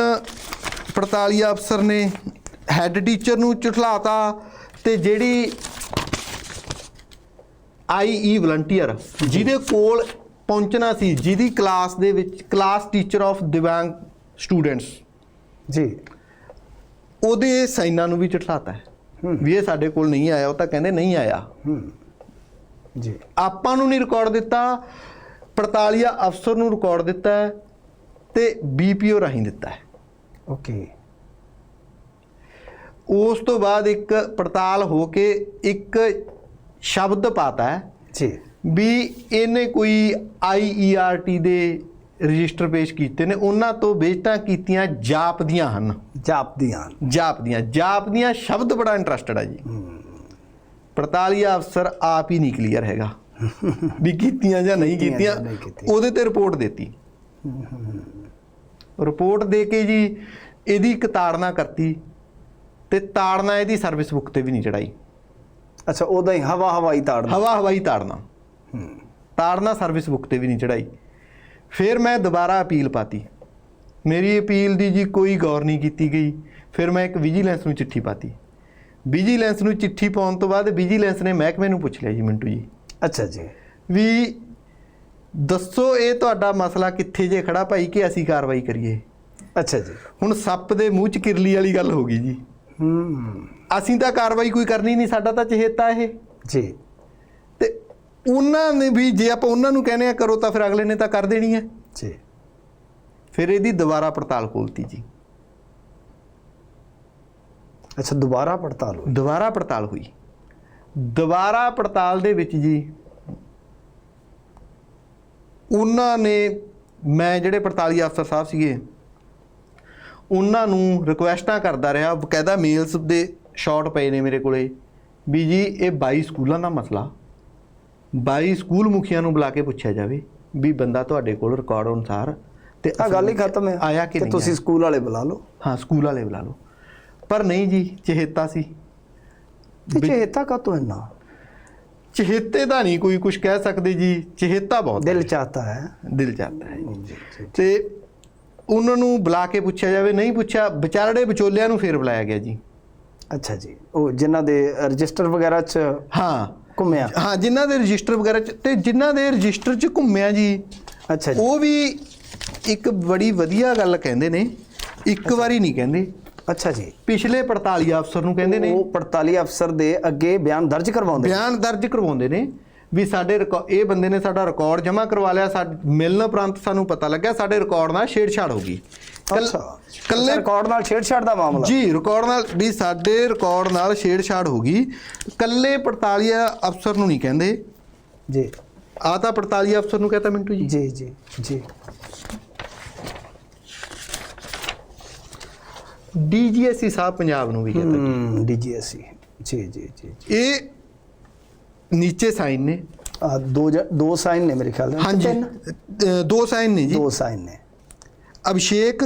48 ਅਫਸਰ ਨੇ ਹੈੱਡ ਟੀਚਰ ਨੂੰ ਝੁਠਲਾਤਾ ਤੇ ਜਿਹੜੀ ਆਈਈ ਵਲੰਟੀਅਰ ਜਿਹਦੇ ਕੋਲ ਪਹੁੰਚਣਾ ਸੀ ਜਿਹਦੀ ਕਲਾਸ ਦੇ ਵਿੱਚ class teacher of divyang students ਜੀ। ਉਹਦੇ ਸਾਈਨਾਂ ਨੂੰ ਵੀ ਝੁਠਲਾਤਾ ਵੀ ਇਹ ਸਾਡੇ ਕੋਲ ਨਹੀਂ ਆਇਆ ਉਹ ਤਾਂ ਕਹਿੰਦੇ ਨਹੀਂ ਆਇਆ। ਜੀ। ਆਪਾਂ ਨੂੰ ਨਹੀਂ ਰਿਕਾਰਡ ਦਿੱਤਾ 48 ਅਫਸਰ ਨੂੰ ਰਿਕਾਰਡ ਦਿੱਤਾ ਤੇ ਬੀਪੀਓ ਰਾਹੀਂ ਦਿੱਤਾ ਹੈ। ਓਕੇ। ਉਸ ਤੋਂ ਬਾਅਦ ਇੱਕ ਪੜਤਾਲ ਹੋ ਕੇ ਇੱਕ ਸ਼ਬਦ ਪਾਤਾ ਹੈ ਜੀ। ਵੀ ਇਹਨੇ ਕੋਈ ਆਈਈਆਰਟੀ ਦੇ ਰਜਿਸਟਰ ਪੇਸ਼ ਕੀਤੇ ਨੇ ਉਹਨਾਂ ਤੋਂ ਬੇਟਾਂ ਕੀਤੀਆਂ ਜਾਪਦੀਆਂ ਹਨ। ਜਾਪਦੀਆਂ ਜਾਪਦੀਆਂ ਜਾਪਦੀਆਂ ਸ਼ਬਦ ਬੜਾ ਇੰਟਰਸਟਡ ਹੈ ਜੀ। 48 ਅਫਸਰ ਆਪ ਹੀ ਨਹੀਂ ਕਲੀਅਰ ਹੈਗਾ। ਵੀ ਕੀਤੀਆਂ ਜਾਂ ਨਹੀਂ ਕੀਤੀਆਂ ਕੀਤੀਆਂ ਜਾਂ ਨਹੀਂ ਕੀਤੀਆਂ। ਉਹਦੇ ਤੇ ਰਿਪੋਰਟ ਦਿੱਤੀ। ਰਿਪੋਰਟ ਦੇ ਕੇ ਜੀ ਇਹਦੀ ਇੱਕ ਤਾੜਨਾ ਕਰਤੀ ਤੇ ਤਾੜਨਾ ਇਹਦੀ ਸਰਵਿਸ ਬੁੱਕ ਤੇ ਵੀ ਨਹੀਂ ਚੜਾਈ। ਅੱਛਾ ਉਹਦਾ ਹੀ ਹਵਾ ਹਵਾਈ ਤਾੜਨਾ। ਹਵਾ ਹਵਾਈ ਤਾੜਨਾ। ਤਾੜਨਾ ਸਰਵਿਸ ਬੁੱਕ ਤੇ ਵੀ ਨਹੀਂ ਚੜਾਈ। ਫਿਰ ਮੈਂ ਦੁਬਾਰਾ ਅਪੀਲ ਪਾਤੀ। ਮੇਰੀ ਅਪੀਲ ਦੀ ਜੀ ਕੋਈ ਗੌਰ ਨਹੀਂ ਕੀਤੀ ਗਈ। ਫਿਰ ਮੈਂ ਇੱਕ ਵਿਜੀਲੈਂਸ ਨੂੰ ਚਿੱਠੀ ਪਾਤੀ। ਵਿਜੀਲੈਂਸ ਨੂੰ ਚਿੱਠੀ ਪਾਉਣ ਤੋਂ ਬਾਅਦ ਵਿਜੀਲੈਂਸ ਨੇ ਮਹਿਕਮੇ ਨੂੰ ਪੁੱਛ ਲਿਆ ਜੀ ਮਿੰਟੂ ਜੀ। ਅੱਛਾ ਜੀ। ਵੀ ਦੱਸੋ ਇਹ ਤੁਹਾਡਾ ਮਸਲਾ ਕਿੱਥੇ ਜੇ ਖੜਾ ਭਾਈ ਕਿ ਅਸੀਂ ਕਾਰਵਾਈ ਕਰੀਏ? ਅੱਛਾ ਜੀ। ਹੁਣ ਸੱਪ ਦੇ ਮੂੰਹ 'ਚ ਕਿਰਲੀ ਵਾਲੀ ਗੱਲ ਹੋ ਗਈ ਜੀ। ਹੂੰ। ਅਸੀਂ ਤਾਂ ਕਾਰਵਾਈ ਕੋਈ ਕਰਨੀ ਨਹੀਂ ਸਾਡਾ ਤਾਂ ਚਹੇਤਾ ਇਹ। ਜੀ। ਤੇ ਉਹਨਾਂ ਨੇ ਵੀ ਜੇ ਆਪਾਂ ਉਹਨਾਂ ਨੂੰ ਕਹਿੰਦੇ ਆ ਕਰੋ ਤਾਂ ਫਿਰ ਅਗਲੇ ਨੇ ਤਾਂ ਕਰ ਦੇਣੀ ਹੈ। ਜੀ। ਫਿਰ ਇਹਦੀ ਦੁਬਾਰਾ ਪੜਤਾਲ ਖੋਲਤੀ ਜੀ। ਅੱਛਾ ਦੁਬਾਰਾ ਪੜਤਾਲ ਹੋਈ। ਦੁਬਾਰਾ ਪੜਤਾਲ ਹੋਈ। ਦੁਬਾਰਾ ਪੜਤਾਲ ਦੇ ਵਿੱਚ ਜੀ ਉਹਨਾਂ ਨੇ ਮੈਂ ਜਿਹੜੇ ਪੜਤਾਲੀ ਅਫਸਰ ਸਾਹਿਬ ਸੀਗੇ ਉਹਨਾਂ ਨੂੰ ਰਿਕੁਐਸਟਾਂ ਕਰਦਾ ਰਿਹਾ ਬਕਾਇਦਾ ਮੇਲਸ ਦੇ ਸ਼ਾਰਟ ਪਏ ਨੇ ਮੇਰੇ ਕੋਲੇ ਵੀ ਜੀ ਇਹ 22 ਸਕੂਲਾਂ ਦਾ ਮਸਲਾ। 22 ਸਕੂਲ ਮੁਖੀਆਂ ਨੂੰ ਬੁਲਾ ਕੇ ਪੁੱਛਿਆ ਜਾਵੇ ਵੀ ਬੰਦਾ ਤੁਹਾਡੇ ਕੋਲ ਰਿਕਾਰਡ ਅਨੁਸਾਰ ਤੇ ਆ ਗੱਲ ਹੀ ਖਤਮ ਹੈ ਆਇਆ ਕਿ ਤੁਸੀਂ? ਸਕੂਲ ਵਾਲੇ ਬੁਲਾ ਲਓ। ਹਾਂ ਸਕੂਲ ਵਾਲੇ ਬੁਲਾ ਲਓ। ਪਰ ਨਹੀਂ ਜੀ ਚਹੇਤਾ ਸੀ। ਤੇ ਵੀ- ਚੇਤਾ ਕਾ ਤੋ ਇੰਨਾ? ਚਹੇਤੇ ਦਾ ਨਹੀਂ ਕੋਈ ਕੁਝ ਕਹਿ ਸਕਦੇ ਜੀ ਚਹੇਤਾ ਬਹੁਤ ਦਿਲ ਚਾਹਤਾ ਹੈ। ਦਿਲ ਚਾਹਤਾ ਹੈ ਤੇ ਉਹਨਾਂ ਨੂੰ ਬੁਲਾ ਕੇ ਪੁੱਛਿਆ ਜਾਵੇ ਨਹੀਂ ਪੁੱਛਿਆ ਵਿਚਾਰੜੇ ਵਿਚੋਲਿਆਂ ਨੂੰ ਫੇਰ ਬੁਲਾਇਆ ਗਿਆ ਜੀ। ਅੱਛਾ ਜੀ। ਉਹ ਜਿਨ੍ਹਾਂ ਦੇ ਰਜਿਸਟਰ ਵਗੈਰਾ ਚ ਹਾਂ। ਘੁੰਮਿਆ? ਹਾਂ ਜਿਨ੍ਹਾਂ ਦੇ ਰਜਿਸਟਰ ਵਗੈਰਾ ਚ ਤੇ ਜਿਨ੍ਹਾਂ ਦੇ ਰਜਿਸਟਰ ਚ ਘੁੰਮਿਆ ਜੀ। ਅੱਛਾ ਜੀ। ਉਹ ਵੀ ਇੱਕ ਬੜੀ ਵਧੀਆ ਗੱਲ ਕਹਿੰਦੇ ਨੇ ਇੱਕ ਵਾਰੀ ਨਹੀਂ ਕਹਿੰਦੇ। ਅੱਛਾ ਜੀ। ਪਿਛਲੇ 45 ਅਫਸਰ ਨੂੰ ਕਹਿੰਦੇ ਨੇ। ਉਹ 48 ਅਫਸਰ ਦੇ ਅੱਗੇ ਬਿਆਨ ਦਰਜ ਕਰਵਾਉਂਦੇ ਬਿਆਨ ਦਰਜ ਕਰਵਾਉਂਦੇ ਨੇ ਵੀ ਸਾਡੇ ਇਹ ਬੰਦੇ ਨੇ ਸਾਡਾ ਰਿਕਾਰਡ ਜਮ੍ਹਾਂ ਕਰਵਾ ਲਿਆ ਸਾ ਮਿਲਣ ਉਪਰੰਤ ਸਾਨੂੰ ਪਤਾ ਲੱਗਿਆ ਸਾਡੇ ਰਿਕਾਰਡ ਨਾਲ ਛੇੜਛਾੜ ਹੋ ਗਈ। ਅੱਛਾ। ਕੱਲੇ ਰਿਕਾਰਡ ਨਾਲ ਛੇੜਛਾੜ ਦਾ ਮਾਮਲਾ। ਜੀ ਰਿਕਾਰਡ ਨਾਲ ਵੀ ਸਾਡੇ ਰਿਕਾਰਡ ਨਾਲ ਛੇੜਛਾੜ ਹੋ ਗਈ। ਕੱਲੇ 45 ਅਫਸਰ ਨੂੰ ਨਹੀਂ ਕਹਿੰਦੇ। ਜੀ। ਆ ਤਾਂ 45 ਅਫਸਰ ਨੂੰ ਕਹਤਾ ਮਿੰਟੂ ਜੀ। ਜੀ ਜੀ ਜੀ। ਡੀਜੀਐਸਸੀ ਸਾਹਿਬ ਪੰਜਾਬ ਨੂੰ ਵੀ ਕਹਤਾ ਹਮ ਡੀਜੀਐਸਸੀ। ਜੀ ਜੀ ਜੀ ਇਹ ਨੀਚੇ ਸਾਈਨ ਨੇ। ਆ ਦੋ ਦੋ ਸਾਈਨ ਨੇ ਮੇਰੇ ਖਿਆਲ ਨਾਲ। ਤਿੰਨ? ਦੋ ਸਾਈਨ ਨੇ ਜੀ। ਦੋ ਸਾਈਨ ਨੇ। ਅਭਿਸ਼ੇਕ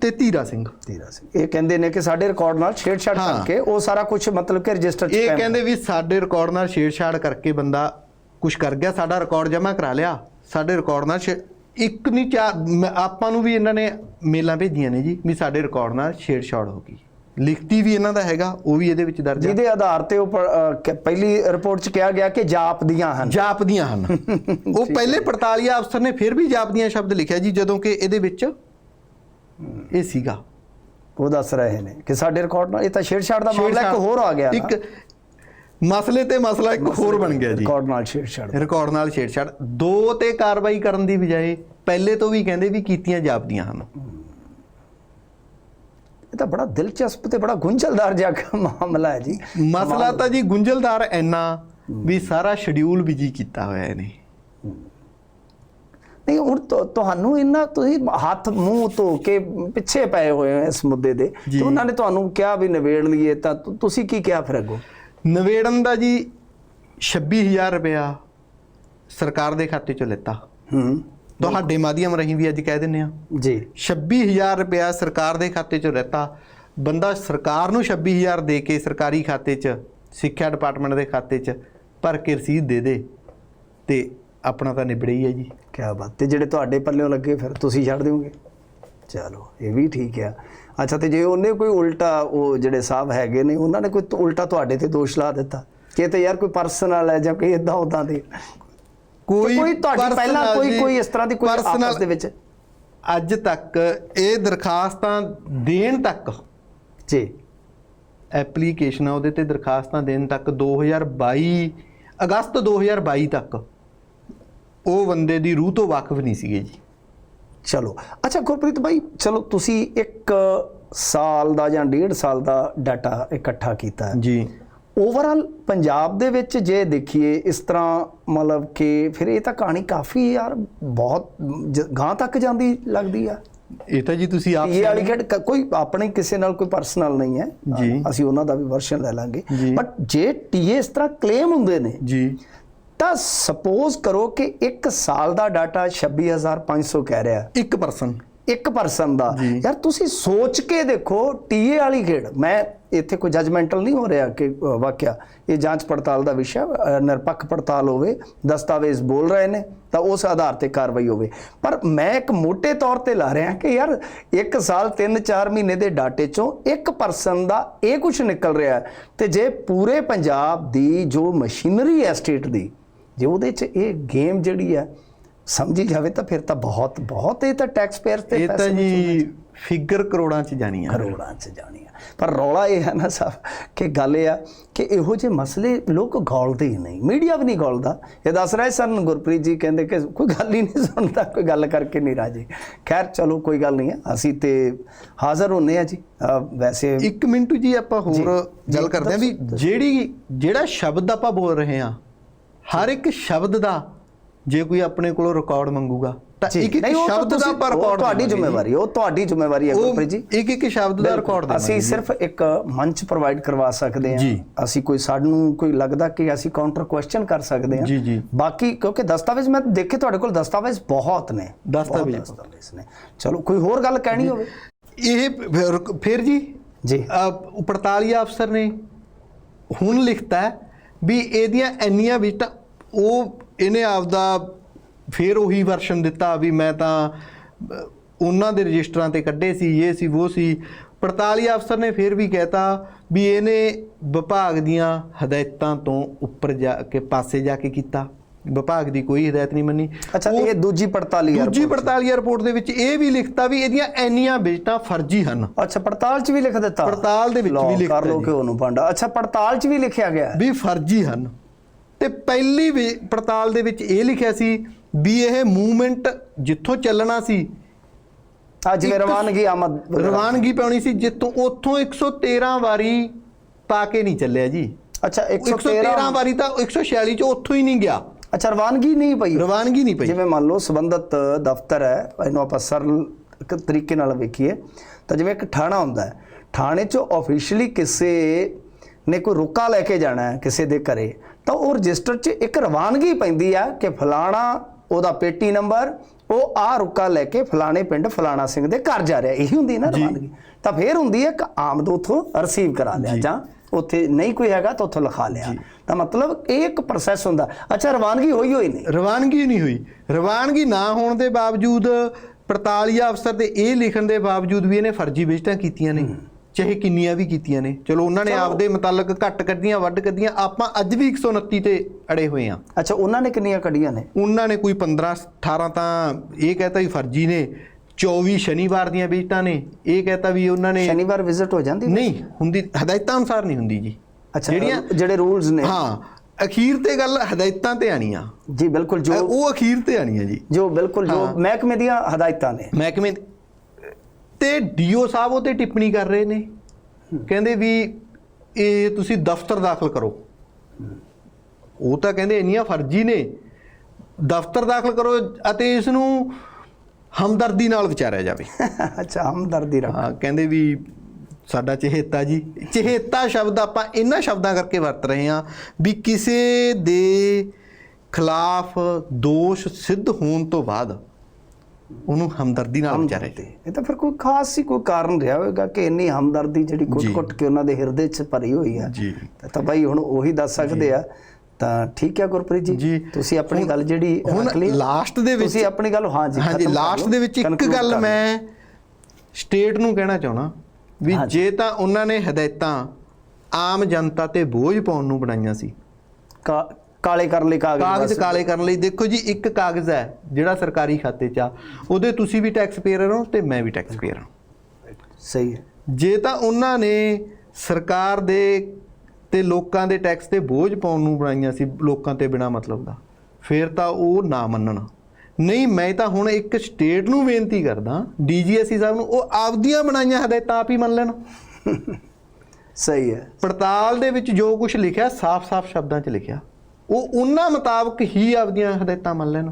ਤੇ ਧੀਰਾ ਸਿੰਘ। ਤੇਰਾ ਸੀ ਇਹ ਕਹਿੰਦੇ ਨੇ ਕਿ ਸਾਡੇ ਰਿਕਾਰਡ ਨਾਲ ਛੇੜਛਾੜ ਹਾਂ। ਕਰਕੇ ਉਹ ਸਾਰਾ ਕੁਝ ਮਤਲਬ ਕਿ ਰਜਿਸਟਰ ਚ ਇਹ ਕਹਿੰਦੇ ਵੀ ਸਾਡੇ ਰਿਕਾਰਡ ਨਾਲ ਛੇੜਛਾੜ ਕਰਕੇ ਬੰਦਾ ਕੁਝ ਕਰ ਗਿਆ ਸਾਡਾ ਰਿਕਾਰਡ ਜਮ੍ਹਾਂ ਕਰਾ ਲਿਆ। ਸਾਡੇ ਰਿਕਾਰਡ ਨਾਲ ਇੱਕ ਨਹੀਂ ਚਾਰ ਮੈਂ- ਆਪਾਂ ਨੂੰ ਵੀ ਇਹਨਾਂ ਨੇ ਮੇਲਾਂ ਭੇਜੀਆਂ ਨੇ ਜੀ ਵੀ ਸਾਡੇ ਰਿਕਾਰਡ ਨਾਲ ਛੇੜਛਾੜ ਹੋ ਗਈ। ਲਿਖਤੀ ਵੀ ਇਹਨਾਂ ਦਾ ਹੈਗਾ ਉਹ ਵੀ ਇਹਦੇ ਵਿੱਚ ਦਰਜ ਹੈ ਜਿਹਦੇ ਆਧਾਰ ਤੇ ਉਹ ਪ- ਅਹ, ਕ- ਪਹਿਲੀ ਰਿਪੋਰਟ 'ਚ ਕਿਹਾ ਗਿਆ ਕਿ ਜਾਪ ਦੀਆਂ ਹਨ। ਜਾਪਦੀਆਂ ਹਨ। ਉਹ ਪਹਿਲੇ ਪੜਤਾਲੀਆ ਅਫਸਰ ਨੇ ਫਿਰ ਵੀ ਜਾਪਦੀਆਂ ਸ਼ਬਦ ਲਿਖਿਆ ਜੀ ਜਦੋਂ ਕਿ ਇਹਦੇ ਵਿੱਚ ਇਹ ਸੀਗਾ। ਉਹ ਦੱਸ ਰਹੇ ਨੇ ਕਿ ਸਾਡੇ ਰਿਕਾਰਡ ਨਾਲ ਇਹ ਤਾਂ ਛੇੜਛਾੜ ਦਾ ਮਾਮਲਾ ਇੱਕ ਹੋਰ ਆ ਗਿਆ। ਇੱਕ ਮਸਲੇ ਤੇ ਮਸਲਾ ਇੱਕ ਹੋਰ ਬਣ ਗਿਆ ਜੀ। ਰਿਕਾਰਡ ਨਾਲ ਛੇੜਛਾੜ। ਰਿਕਾਰਡ ਨਾਲ ਛੇੜਛਾੜ ਦੋ ਤੇ ਕਾਰਵਾਈ ਕਰਨ ਦੀ ਬਜਾਏ ਪਹਿਲੇ ਤੋਂ ਵੀ ਕਹਿੰਦੇ ਵੀ ਕੀਤੀਆਂ ਜਾਪਦੀਆਂ ਹਨ। ਇਹ ਤਾਂ ਬੜਾ ਦਿਲਚਸਪ ਤੇ ਬੜਾ ਗੁੰਝਲਦਾਰ ਜਿਹਾ ਮਾਮਲਾ ਹੈ ਜੀ। ਮਸਲਾ ਤਾਂ ਜੀ ਗੁੰਝਲਦਾਰ ਇੰਨਾ ਵੀ ਸਾਰਾ ਸ਼ਡਿਊਲ ਵੀ ਜੀ ਕੀਤਾ ਹੋਇਆ ਇਹਨੇ। ਨਹੀਂ ਹੁਣ ਤੁਹਾਨੂੰ ਇੰਨਾ ਤੁਸੀਂ ਹੱਥ ਮੂੰਹ ਧੋ ਕੇ ਪਿੱਛੇ ਪਏ ਹੋਏ ਹੋ ਇਸ ਮੁੱਦੇ ਦੇ। ਤੇ। ਉਹਨਾਂ ਨੇ ਤੁਹਾਨੂੰ ਕਿਹਾ ਵੀ ਨਿਬੇੜ ਲਈਏ ਤਾਂ ਤੁ- ਤੁਸੀਂ ਕੀ ਕਿਹਾ ਫਿਰ ਅੱਗੋਂ? ਨਵੇੜਨ ਦਾ ਜੀ 26000 ਰੁਪਇਆ ਸਰਕਾਰ ਦੇ ਖਾਤੇ ਚੋਂ ਲਿੱਤਾ। ਹੂੰ। ਤੁਹਾਡੇ ਮਾਧਿਅਮ ਰਾਹੀਂ ਵੀ ਅੱਜ ਕਹਿ ਦਿੰਨੇ ਆ ਜੀ। 26000 ਰੁਪਇਆ ਸਰਕਾਰ ਦੇ ਖਾਤੇ 'ਚੋਂ ਲੈਤਾ ਬੰਦਾ ਸਰਕਾਰ ਨੂੰ 26000 ਦੇ ਕੇ ਸਰਕਾਰੀ ਖਾਤੇ 'ਚ ਸਿੱਖਿਆ ਡਿਪਾਰਟਮੈਂਟ ਦੇ ਖਾਤੇ 'ਚ ਭਰ ਕੇ ਰਸੀਦ ਦੇ ਦੇ ਤੇ ਆਪਣਾ ਤਾਂ ਨਿਬੜੇ ਹੀ ਹੈ ਜੀ। ਕੀ ਬਾਤ। ਤੇ ਜਿਹੜੇ ਤੁਹਾਡੇ ਪੱਲਿਓਂ ਲੱਗੇ ਫਿਰ ਤੁਸੀਂ ਛੱਡ ਦਿਓਗੇ? ਚਲੋ ਇਹ ਵੀ ਠੀਕ ਆ। ਅੱਛਾ ਤੇ ਜੇ ਉਹਨੇ ਕੋਈ ਉਲਟਾ ਉਹ ਜਿਹੜੇ ਸਾਹਿਬ ਹੈਗੇ ਨੇ ਉਹਨਾਂ ਨੇ ਕੋਈ ਉਲਟਾ ਤੁਹਾਡੇ ਤੇ ਦੋਸ਼ ਲਾ ਦਿੱਤਾ? ਕਿ ਤਾਂ ਯਾਰ ਕੋਈ ਪਰਸਨਲ ਹੈ ਜਾਂ ਕੋਈ ਇਦਾਂ ਉਦਾਂ ਦੀ। ਕੋਈ ਕੋਈ ਤੁਹਾਡੀ ਪਹਿਲਾਂ ਕੋਈ ਕੋਈ ਇਸ ਤਰ੍ਹਾਂ ਦੀ ਕੋਈ ਆਪਸ ਦੇ ਵਿੱਚ? ਅੱਜ ਤੱਕ ਇਹ ਦਰਖਾਸਤਾਂ ਦੇਣ ਤੱਕ ਜੀ। ਐਪਲੀਕੇਸ਼ਨਾਂ ਉਹਦੇ ਤੇ ਦਰਖਾਸਤਾਂ ਦੇਣ ਤੱਕ 2022 ਅਗਸਤ 2022 ਤੱਕ ਉਹ ਬੰਦੇ ਦੀ ਰੂਹ ਤੋਂ ਵਾਕਿਫ ਨਹੀਂ ਸੀਗੇ ਜੀ। ਚਲੋ। ਅੱਛਾ ਗੁਰਪ੍ਰੀਤ ਭਾਈ ਚਲੋ ਤੁਸੀਂ ਇੱਕ ਸਾਲ ਦਾ ਜਾਂ ਡੇਢ ਸਾਲ ਦਾ ਡਾਟਾ ਇਕੱਠਾ ਕੀਤਾ ਜੀ। ਓਵਰਆਲ ਪੰਜਾਬ ਦੇ ਵਿੱਚ ਜੇ ਦੇਖੀਏ ਇਸ ਤਰ੍ਹਾਂ ਮਤਲਬ ਕਿ ਫਿਰ ਇਹ ਤਾਂ ਕਹਾਣੀ ਕਾਫੀ ਯਾਰ ਬਹੁਤ ਗਾਂਹ ਤੱਕ ਜਾਂਦੀ ਲੱਗਦੀ ਆ। ਇਹ ਤਾਂ ਜੀ ਤੁਸੀਂ ਆਪ ਇਹ ਵਾਲੀ ਖੇਡ ਕੋਈ ਆਪਣੇ ਕਿਸੇ ਨਾਲ ਕੋਈ ਪਰਸਨਲ ਨਹੀਂ ਹੈ। ਜੀ। ਅਸੀਂ ਉਹਨਾਂ ਦਾ ਵੀ ਵਰਸ਼ਨ ਲੈ ਲਾਂਗੇ। ਬਟ ਜੇ ਟੀਏ ਇਸ ਤਰ੍ਹਾਂ ਕਲੇਮ ਹੁੰਦੇ ਨੇ ਜੀ। ਤਾਂ ਸਪੋਜ਼ ਕਰੋ ਕਿ ਇੱਕ ਸਾਲ ਦਾ ਡਾਟਾ 26500 ਕਹਿ ਰਿਹਾ। ਇੱਕ ਪਰਸਨ ਇੱਕ ਪਰਸਨ ਦਾ। ਯਾਰ ਤੁਸੀਂ ਸੋਚ ਕੇ ਦੇਖੋ ਟੀਏ ਵਾਲੀ ਖੇਡ ਮੈਂ ਇੱਥੇ ਕੋਈ ਜਜਮੈਂਟਲ ਨਹੀਂ ਹੋ ਰਿਹਾ ਕਿ ਵਾਕਿਆ ਇਹ ਜਾਂਚ ਪੜਤਾਲ ਦਾ ਵਿਸ਼ਾ ਨਿਰਪੱਖ ਪੜਤਾਲ ਹੋਵੇ ਦਸਤਾਵੇਜ਼ ਬੋਲ ਰਹੇ ਨੇ ਤਾਂ ਉਸ ਆਧਾਰ ਤੇ ਕਾਰਵਾਈ ਹੋਵੇ। ਪਰ ਮੈਂ ਇੱਕ ਮੋٹے ਤੌਰ ਤੇ ਲਾ ਰਿਹਾ ਕਿ ਯਾਰ ਇੱਕ ਸਾਲ 3-4 ਮਹੀਨੇ ਦੇ ਡਾਟੇ ਚੋਂ ਇੱਕ ਪਰਸਨ ਦਾ ਇਹ ਕੁਝ ਨਿਕਲ ਰਿਹਾ ਹੈ। ਤੇ ਜੇ ਪੂਰੇ ਪੰਜਾਬ ਦੀ ਜੋ ਮਸ਼ੀਨਰੀ ਹੈ ਸਟੇਟ ਦੀ ਜੇ ਉਹਦੇ 'ਚ ਇਹ ਗੇਮ ਜਿਹੜੀ ਹੈ ਸਮਝੀ ਜਾਵੇ ਤਾਂ ਫਿਰ ਤਾਂ ਬਹੁਤ ਬਹੁਤ ਇਹ ਤਾਂ ਟੈਕਸ ਪੇਅਰ ਤੇ ਇਹ ਤਾਂ ਪੈਸੇ ਜੀ ਫਿਗਰ ਕਰੋੜਾਂ ਚ ਜਾਣੀ ਆ ਕਰੋੜਾਂ ਚ ਜਾਣੀ ਪਰ ਰੌਲਾ ਇਹ ਹੈ ਨਾ ਸਾਹਿਬ ਕਿ ਗੱਲ ਇਹ ਆ ਕਿ ਇਹੋ ਜਿਹੇ ਮਸਲੇ ਲੋਕ ਗੌਲਦੇ ਹੀ ਨਹੀਂ। ਮੀਡੀਆ ਵੀ ਨਹੀਂ ਗੌਲਦਾ। ਇਹ ਦੱਸ ਰਹੇ ਸਨ ਗੁਰਪ੍ਰੀਤ ਜੀ ਕਹਿੰਦੇ ਕਿ ਕੋਈ ਗੱਲ ਹੀ ਨਹੀਂ ਸੁਣਦਾ ਕੋਈ ਗੱਲ ਕਰਕੇ ਨਹੀਂ ਰਾਜੀ। ਖੈਰ ਚਲੋ ਕੋਈ ਗੱਲ ਨਹੀਂ ਹੈ ਅਸੀਂ ਤੇ ਹਾਜ਼ਰ ਹੁੰਨੇ ਆ ਜੀ। ਵੈਸੇ ਇੱਕ ਮਿੰਟ ਜੀ ਆਪਾਂ ਹੋਰ ਗੱਲ ਕਰਦੇ ਆ ਵੀ ਜਿਹੜੀ ਜਿਹੜਾ ਸ਼ਬਦ ਆਪਾਂ ਬੋਲ ਰਹੇ ਆ ਹਰ ਇੱਕ ਸ਼ਬਦ ਦਾ ਜੇ ਕੋਈ ਆਪਣੇ ਕੋਲੋਂ ਰਿਕਾਰਡ ਮੰਗੂਗਾ ਤਾਂ ਇੱਕ ਇੱਕ ਸ਼ਬਦ ਦਾ ਉਹ ਰਿਕਾਰਡ ਤੁਹਾਡੀ ਜ਼ਿੰਮੇਵਾਰੀ ਉਹ ਤੁਹਾਡੀ ਜ਼ਿੰਮੇਵਾਰੀ ਹੈ ਗੁਰਪ੍ਰੀਤ ਜੀ। ਇੱਕ ਇੱਕ ਸ਼ਬਦ ਦਾ ਰਿਕਾਰਡ ਅਸੀਂ ਸਿਰਫ ਇੱਕ ਮੰਚ ਪ੍ਰੋਵਾਈਡ ਕਰਵਾ ਸਕਦੇ ਹਾਂ। ਅਸੀਂ ਕੋਈ ਸਾਨੂੰ ਕੋਈ ਲੱਗਦਾ ਕਿ ਅਸੀਂ ਕਾਊਂਟਰ ਕੁਐਸਚਨ ਕਰ ਸਕਦੇ ਹਾਂ। ਜੀ, ਜੀ। ਬਾਕੀ ਕਿਉਂਕਿ ਦਸਤਾਵੇਜ਼ ਮੈਂ ਦੇਖੇ ਤੁਹਾਡੇ ਕੋਲ ਦਸਤਾਵੇਜ਼ ਬਹੁਤ ਨੇ। ਦਸਤਾਵੇਜ਼। ਨੇ। ਚਲੋ ਕੋਈ ਹੋਰ ਗੱਲ ਕਹਿਣੀ ਹੋਵੇ? ਇਹ ਫਿਰ- ਜੀ ਜੀ। ਪੜਤਾਲੀਆ ਅਫਸਰ ਨੇ। ਹੁਣ ਲਿਖਤਾ ਵੀ ਇਹਦੀਆਂ ਇੰਨੀਆਂ ਵਿਜਟਾਂ ਉਹ ਇਹਨੇ ਆਪਦਾ ਫਿਰ ਉਹੀ ਵਰਸ਼ਨ ਦਿੱਤਾ ਵੀ ਮੈਂ ਤਾਂ ਉਹਨਾਂ ਦੇ ਰਜਿਸਟਰਾਂ ਤੇ ਕੱਢੇ ਸੀ ਇਹ ਸੀ ਉਹ ਸੀ। ਪੜਤਾਲੀਆ ਅਫਸਰ ਨੇ ਫਿਰ ਵੀ ਕਹਿਤਾ ਵੀ ਇਹਨੇ ਵਿਭਾਗ ਦੀਆਂ ਹਦਾਇਤਾਂ ਤੋਂ ਉੱਪਰ ਜਾ ਕੇ ਪਾਸੇ ਜਾ ਕੇ ਕੀਤਾ। ਵਿਭਾਗ ਦੀ ਕੋਈ ਹਦਾਇਤ ਨਹੀਂ ਮੰਨੀ। ਅੱਛਾ ਇਹ ਦੂਜੀ ਪੜਤਾਲੀ ਆ ਦੂਜੀ report 'ਚ। ਪੜਤਾਲੀਆ ਰਿਪੋਰਟ ਦੇ ਵਿੱਚ ਇਹ ਵੀ ਲਿਖਤਾ ਵੀ ਇਹਦੀਆਂ ਇੰਨੀਆਂ ਵਿਜਟਾਂ ਫਰਜ਼ੀ ਹਨ। ਅੱਛਾ ਪੜਤਾਲ 'ਚ ਵੀ ਲਿਖ ਦਿੱਤਾ? ਪੜਤਾਲ ਦੇ ਵਿੱਚ ਵੀ ਲਿਖਤਾ ਕਰ ਲੋ। ਕਿ ਉਹਨੂੰ ਪਾਂਡਾ ਅੱਛਾ ਪੜਤਾਲ 'ਚ ਵੀ ਲਿਖਿਆ ਗਿਆ। ਵੀ ਫਰਜ਼ੀ ਹਨ। ਤੇ ਪਹਿਲੀ ਵੀ ਪੜਤਾਲ ਦੇ ਵਿੱਚ ਇਹ ਲਿਖਿਆ ਸੀ ਵੀ ਇਹ ਮੂਵਮੈਂਟ ਜਿੱਥੋਂ ਚੱਲਣਾ ਸੀ ਅੱਜ ਜਿਵੇਂ ਰਵਾਨਗੀ ਆਮਦ ਰਵਾਨਗੀ ਪਾਉਣੀ ਸੀ ਜਿੱਥੋਂ ਉੱਥੋਂ 113 ਵਾਰੀ ਪਾ ਕੇ ਨਹੀਂ ਚੱਲਿਆ ਜੀ। ਅੱਛਾ 113 113 ਵਾਰੀ। ਤਾਂ 146 ਚ ਉੱਥੋਂ ਹੀ ਨਹੀਂ ਗਿਆ। ਅੱਛਾ ਰਵਾਨਗੀ ਨਹੀਂ ਪਈ। ਰਵਾਨਗੀ ਨਹੀਂ ਪਈ। ਜਿਵੇਂ ਮੰਨ ਲਓ ਸੰਬੰਧਤ ਦਫ਼ਤਰ ਹੈ ਇਹਨੂੰ ਆਪਾਂ ਸਰਲ ਇੱਕ ਤਰੀਕੇ ਨਾਲ ਵੇਖੀਏ ਤਾਂ ਜਿਵੇਂ ਇੱਕ ਥਾਣਾ ਹੁੰਦਾ ਹੈ ਥਾਣੇ 'ਚ ਆਫੀਸ਼ੀਅਲੀ ਕਿਸੇ ਨੇ ਕੋਈ ਰੁਕਾ ਲੈ ਕੇ ਜਾਣਾ ਹੈ ਕਿਸੇ ਦੇ ਘਰੇ ਤਾਂ ਉਹ ਰਜਿਸਟਰ 'ਚ ਇੱਕ ਰਵਾਨਗੀ ਪੈਂਦੀ ਆ ਕਿ ਫਲਾਣਾ ਉਹਦਾ ਪੇਟੀ ਨੰਬਰ ਉਹ ਆ ਰੁਕਾ ਲੈ ਕੇ ਫਲਾਣੇ ਪਿੰਡ ਫਲਾਣਾ ਸਿੰਘ ਦੇ ਘਰ ਜਾ ਰਿਹਾ। ਇਹੀ ਹੁੰਦੀ ਨਾ ਰਵਾਨਗੀ। ਤਾਂ ਫੇਰ ਹੁੰਦੀ ਹੈ ਕਿ ਆਮਦ ਉਥੋਂ ਰਿਸੀਵ ਕਰਾ ਲਿਆ ਜਾਂ। ਉੱਥੇ ਨਹੀਂ ਕੋਈ ਹੈਗਾ ਤਾਂ ਉੱਥੋਂ ਲਿਖਾ ਲਿਆ। ਤਾਂ ਮਤਲਬ ਇਹ ਇੱਕ ਪ੍ਰੋਸੈਸ ਹੁੰਦਾ। ਅੱਛਾ ਰਵਾਨਗੀ ਹੋਈ ਹੋਈ ਨਹੀਂ? ਰਵਾਨਗੀ ਨਹੀਂ ਹੋਈ। ਰਵਾਨਗੀ ਨਾ ਹੋਣ ਦੇ ਬਾਵਜੂਦ ਪੜਤਾਲੀਆ ਅਫਸਰ ਦੇ ਇਹ ਲਿਖਣ ਦੇ ਬਾਵਜੂਦ ਵੀ ਇਹਨੇ ਫਰਜ਼ੀ ਵਿਜ਼ਟਾਂ ਕੀਤੀਆਂ ਨੇ। ਚਾਹੇ ਕਿੰਨੀਆਂ ਵੀ ਕੀਤੀਆਂ ਨੇ। ਚਲੋ ਉਹਨਾਂ ਨੇ ਆਪਦੇ ਮੁਤਲਕ ਘੱਟ ਕੱਢੀਆਂ ਵੱਧ ਕੱਢੀਆਂ। ਆਪਾਂ ਅੱਜ ਵੀ 129 ਤੇ ਅੜੇ ਹੋਏ ਆ ਅੱਛਾ ਉਹਨਾਂ ਨੇ ਕਿੰਨੀਆਂ ਕੱਢੀਆਂ ਨੇ? ਉਹਨਾਂ ਨੇ ਕੋਈ 15 18 ਤਾਂ ਇਹ ਕਹਤਾ ਵੀ ਫਰਜ਼ੀ ਨੇ। 24 ਸ਼ਨੀਵਾਰ ਦੀਆਂ ਵਿਜ਼ਟਾਂ ਨੇ। ਇਹ ਕਹਤਾ ਵੀ ਉਹਨਾਂ ਨੇ ਸ਼ਨੀਵਾਰ ਵਿਜ਼ਿਟ ਹੋ ਜਾਂਦੀ ਨਹੀਂ ਹੁੰਦੀ ਹਦਾਇਤਾਂ ਅਨੁਸਾਰ ਨਹੀਂ ਹੁੰਦੀ ਜੀ। ਅੱਛਾ ਜਿਹੜੀਆਂ ਜਿਹੜੇ ਰੂਲਸ ਨੇ। ਹਾਂ ਅਖੀਰ ਤੇ ਗੱਲ ਹਦਾਇਤਾਂ ਤੇ ਆਣੀ ਆ ਜੀ ਬਿਲਕੁਲ ਜੋ ਉਹ ਅਖੀਰ ਤੇ ਆਣੀ ਆ ਜੀ। ਜੋ ਬਿਲਕੁਲ ਜੋ। ਮਹਿਕਮੇ ਦੀਆਂ ਹਦਾਇਤਾਂ ਨੇ। ਮਹਿਕਮੇ ਤੇ ਡੀਓ ਸਾਹਿਬ ਉਹ ਤੇ ਟਿੱਪਣੀ ਕਰ ਰਹੇ ਨੇ। ਕਹਿੰਦੇ ਵੀ ਇਹ ਤੁਸੀਂ ਦਫ਼ਤਰ ਦਾਖਲ ਕਰੋ। ਉਹ ਤਾਂ ਕਹਿੰਦੇ ਇੰਨੀਆਂ ਫਰਜ਼ੀ ਨੇ। ਦਫ਼ਤਰ ਦਾਖਲ ਕਰੋ ਅਤੇ ਇਸ ਨੂੰ ਹਮਦਰਦੀ ਨਾਲ ਵਿਚਾਰਿਆ ਜਾਵੇ। ਅੱਛਾ ਹਮਦਰਦੀ ਰੱਖ। ਹਾਂ ਕਹਿੰਦੇ ਵੀ ਸਾਡਾ ਚਹੇਤਾ ਜੀ। ਚਹੇਤਾ ਸ਼ਬਦ ਆਪਾਂ ਇਹਨਾਂ ਸ਼ਬਦਾਂ ਕਰਕੇ ਵਰਤ ਰਹੇ ਹਾਂ ਵੀ ਕਿਸੇ ਦੇ ਖਿਲਾਫ ਦੋਸ਼ ਸਿੱਧ ਹੋਣ ਤੋਂ ਬਾਅਦ ਉਹਨੂੰ ਹਮਦਰਦੀ ਨਾਲ ਹਮਦਰਦੀ। ਇਹ ਤਾਂ ਫਿਰ ਕੋਈ ਖਾਸ ਹੀ ਕੋਈ ਕਾਰਨ ਰਿਹਾ ਹੋਵੇਗਾ ਕਿ ਇੰਨੀ ਹਮਦਰਦੀ ਜਿਹੜੀ। ਕੁੱਟ-ਕੁੱਟ ਕੇ ਉਹਨਾਂ ਦੇ ਹਿਰਦੇ 'ਚ ਭਰੀ ਹੋਈ ਆ। ਜੀ। ਤਾਂ- ਭਾਈ ਹੁਣ ਉਹੀ ਦੱਸ ਸਕਦੇ ਆ। ਤਾਂ ਠੀਕ ਹੈ ਗੁਰਪ੍ਰੀਤ ਜੀ। ਤੁਸੀਂ ਆਪਣੀ ਗੱਲ ਜਿਹੜੀ ਹੁਣ ਰੱਖ ਲਈ। ਲਾਸਟ ਦੇ ਵਿੱਚ ਤੁਸੀਂ ਆਪਣੀ ਗੱਲ ਹਾਂ ਜੀ ਹਾਂਜੀ ਲਾਸਟ ਦੇ ਵਿੱਚ ਇੱਕ ਗੱਲ। ਮੈਂ ਸਟੇਟ ਨੂੰ ਕਹਿਣਾ ਚਾਹਣਾ ਵੀ। ਜੇ। ਤਾਂ ਉਹਨਾਂ ਨੇ ਹਦਾਇਤਾਂ ਆਮ ਜਨਤਾ ਤੇ ਬੋਝ ਪਾਉਣ ਨੂੰ ਬਣਾਈਆਂ ਸੀ। ਕਾਲੇ ਕਰਨ ਲਈ ਕਾਗਜ਼ ਕਾਗਜ਼। ਕਾਲੇ ਕਰਨ ਲਈ। ਦੇਖੋ ਜੀ ਇੱਕ ਕਾਗਜ਼ ਹੈ ਜਿਹੜਾ ਸਰਕਾਰੀ ਖਾਤੇ 'ਚ ਆ। ਉਹਦੇ ਤੁਸੀਂ ਵੀ ਟੈਕਸ ਪੇਅਰ ਹੋ ਤੇ ਮੈਂ ਵੀ ਟੈਕਸ ਪੇਅਰ ਹਾਂ। ਸਹੀ ਹੈ। ਜੇ ਤਾਂ ਉਹਨਾਂ ਨੇ ਸਰਕਾਰ ਦੇ ਤੇ ਲੋਕਾਂ ਦੇ ਟੈਕਸ ਤੇ ਬੋਝ ਪਾਉਣ ਨੂੰ ਬਣਾਈਆਂ ਸੀ ਲੋਕਾਂ ਤੇ ਬਿਨਾ ਮਤਲਬ ਦਾ ਫਿਰ ਤਾਂ ਉਹ ਨਾ ਮੰਨਣ। ਨਹੀਂ ਮੈਂ ਤਾਂ ਹੁਣ ਇੱਕ ਸਟੇਟ ਨੂੰ ਬੇਨਤੀ ਕਰਦਾ ਡੀਜੀਐਸਸੀ ਸਾਹਿਬ ਨੂੰ ਉਹ ਆਪਦੀਆਂ ਬਣਾਈਆਂ ਹਦਾਇਤਾਂ ਆਪ ਹੀ ਮੰਨ ਲੈਣ। ਸਹੀ ਹੈ। ਪੜਤਾਲ ਦੇ ਵਿੱਚ ਜੋ ਕੁਝ ਲਿਖਿਆ ਸਾਫ਼-ਸਾਫ਼ ਸ਼ਬਦਾਂ 'ਚ ਲਿਖਿਆ। ਉਹ ਉਹਨਾਂ ਮੁਤਾਬਕ ਹੀ ਆਪਦੀਆਂ ਹਦਾਇਤਾਂ ਮੰਨ ਲੈਣ।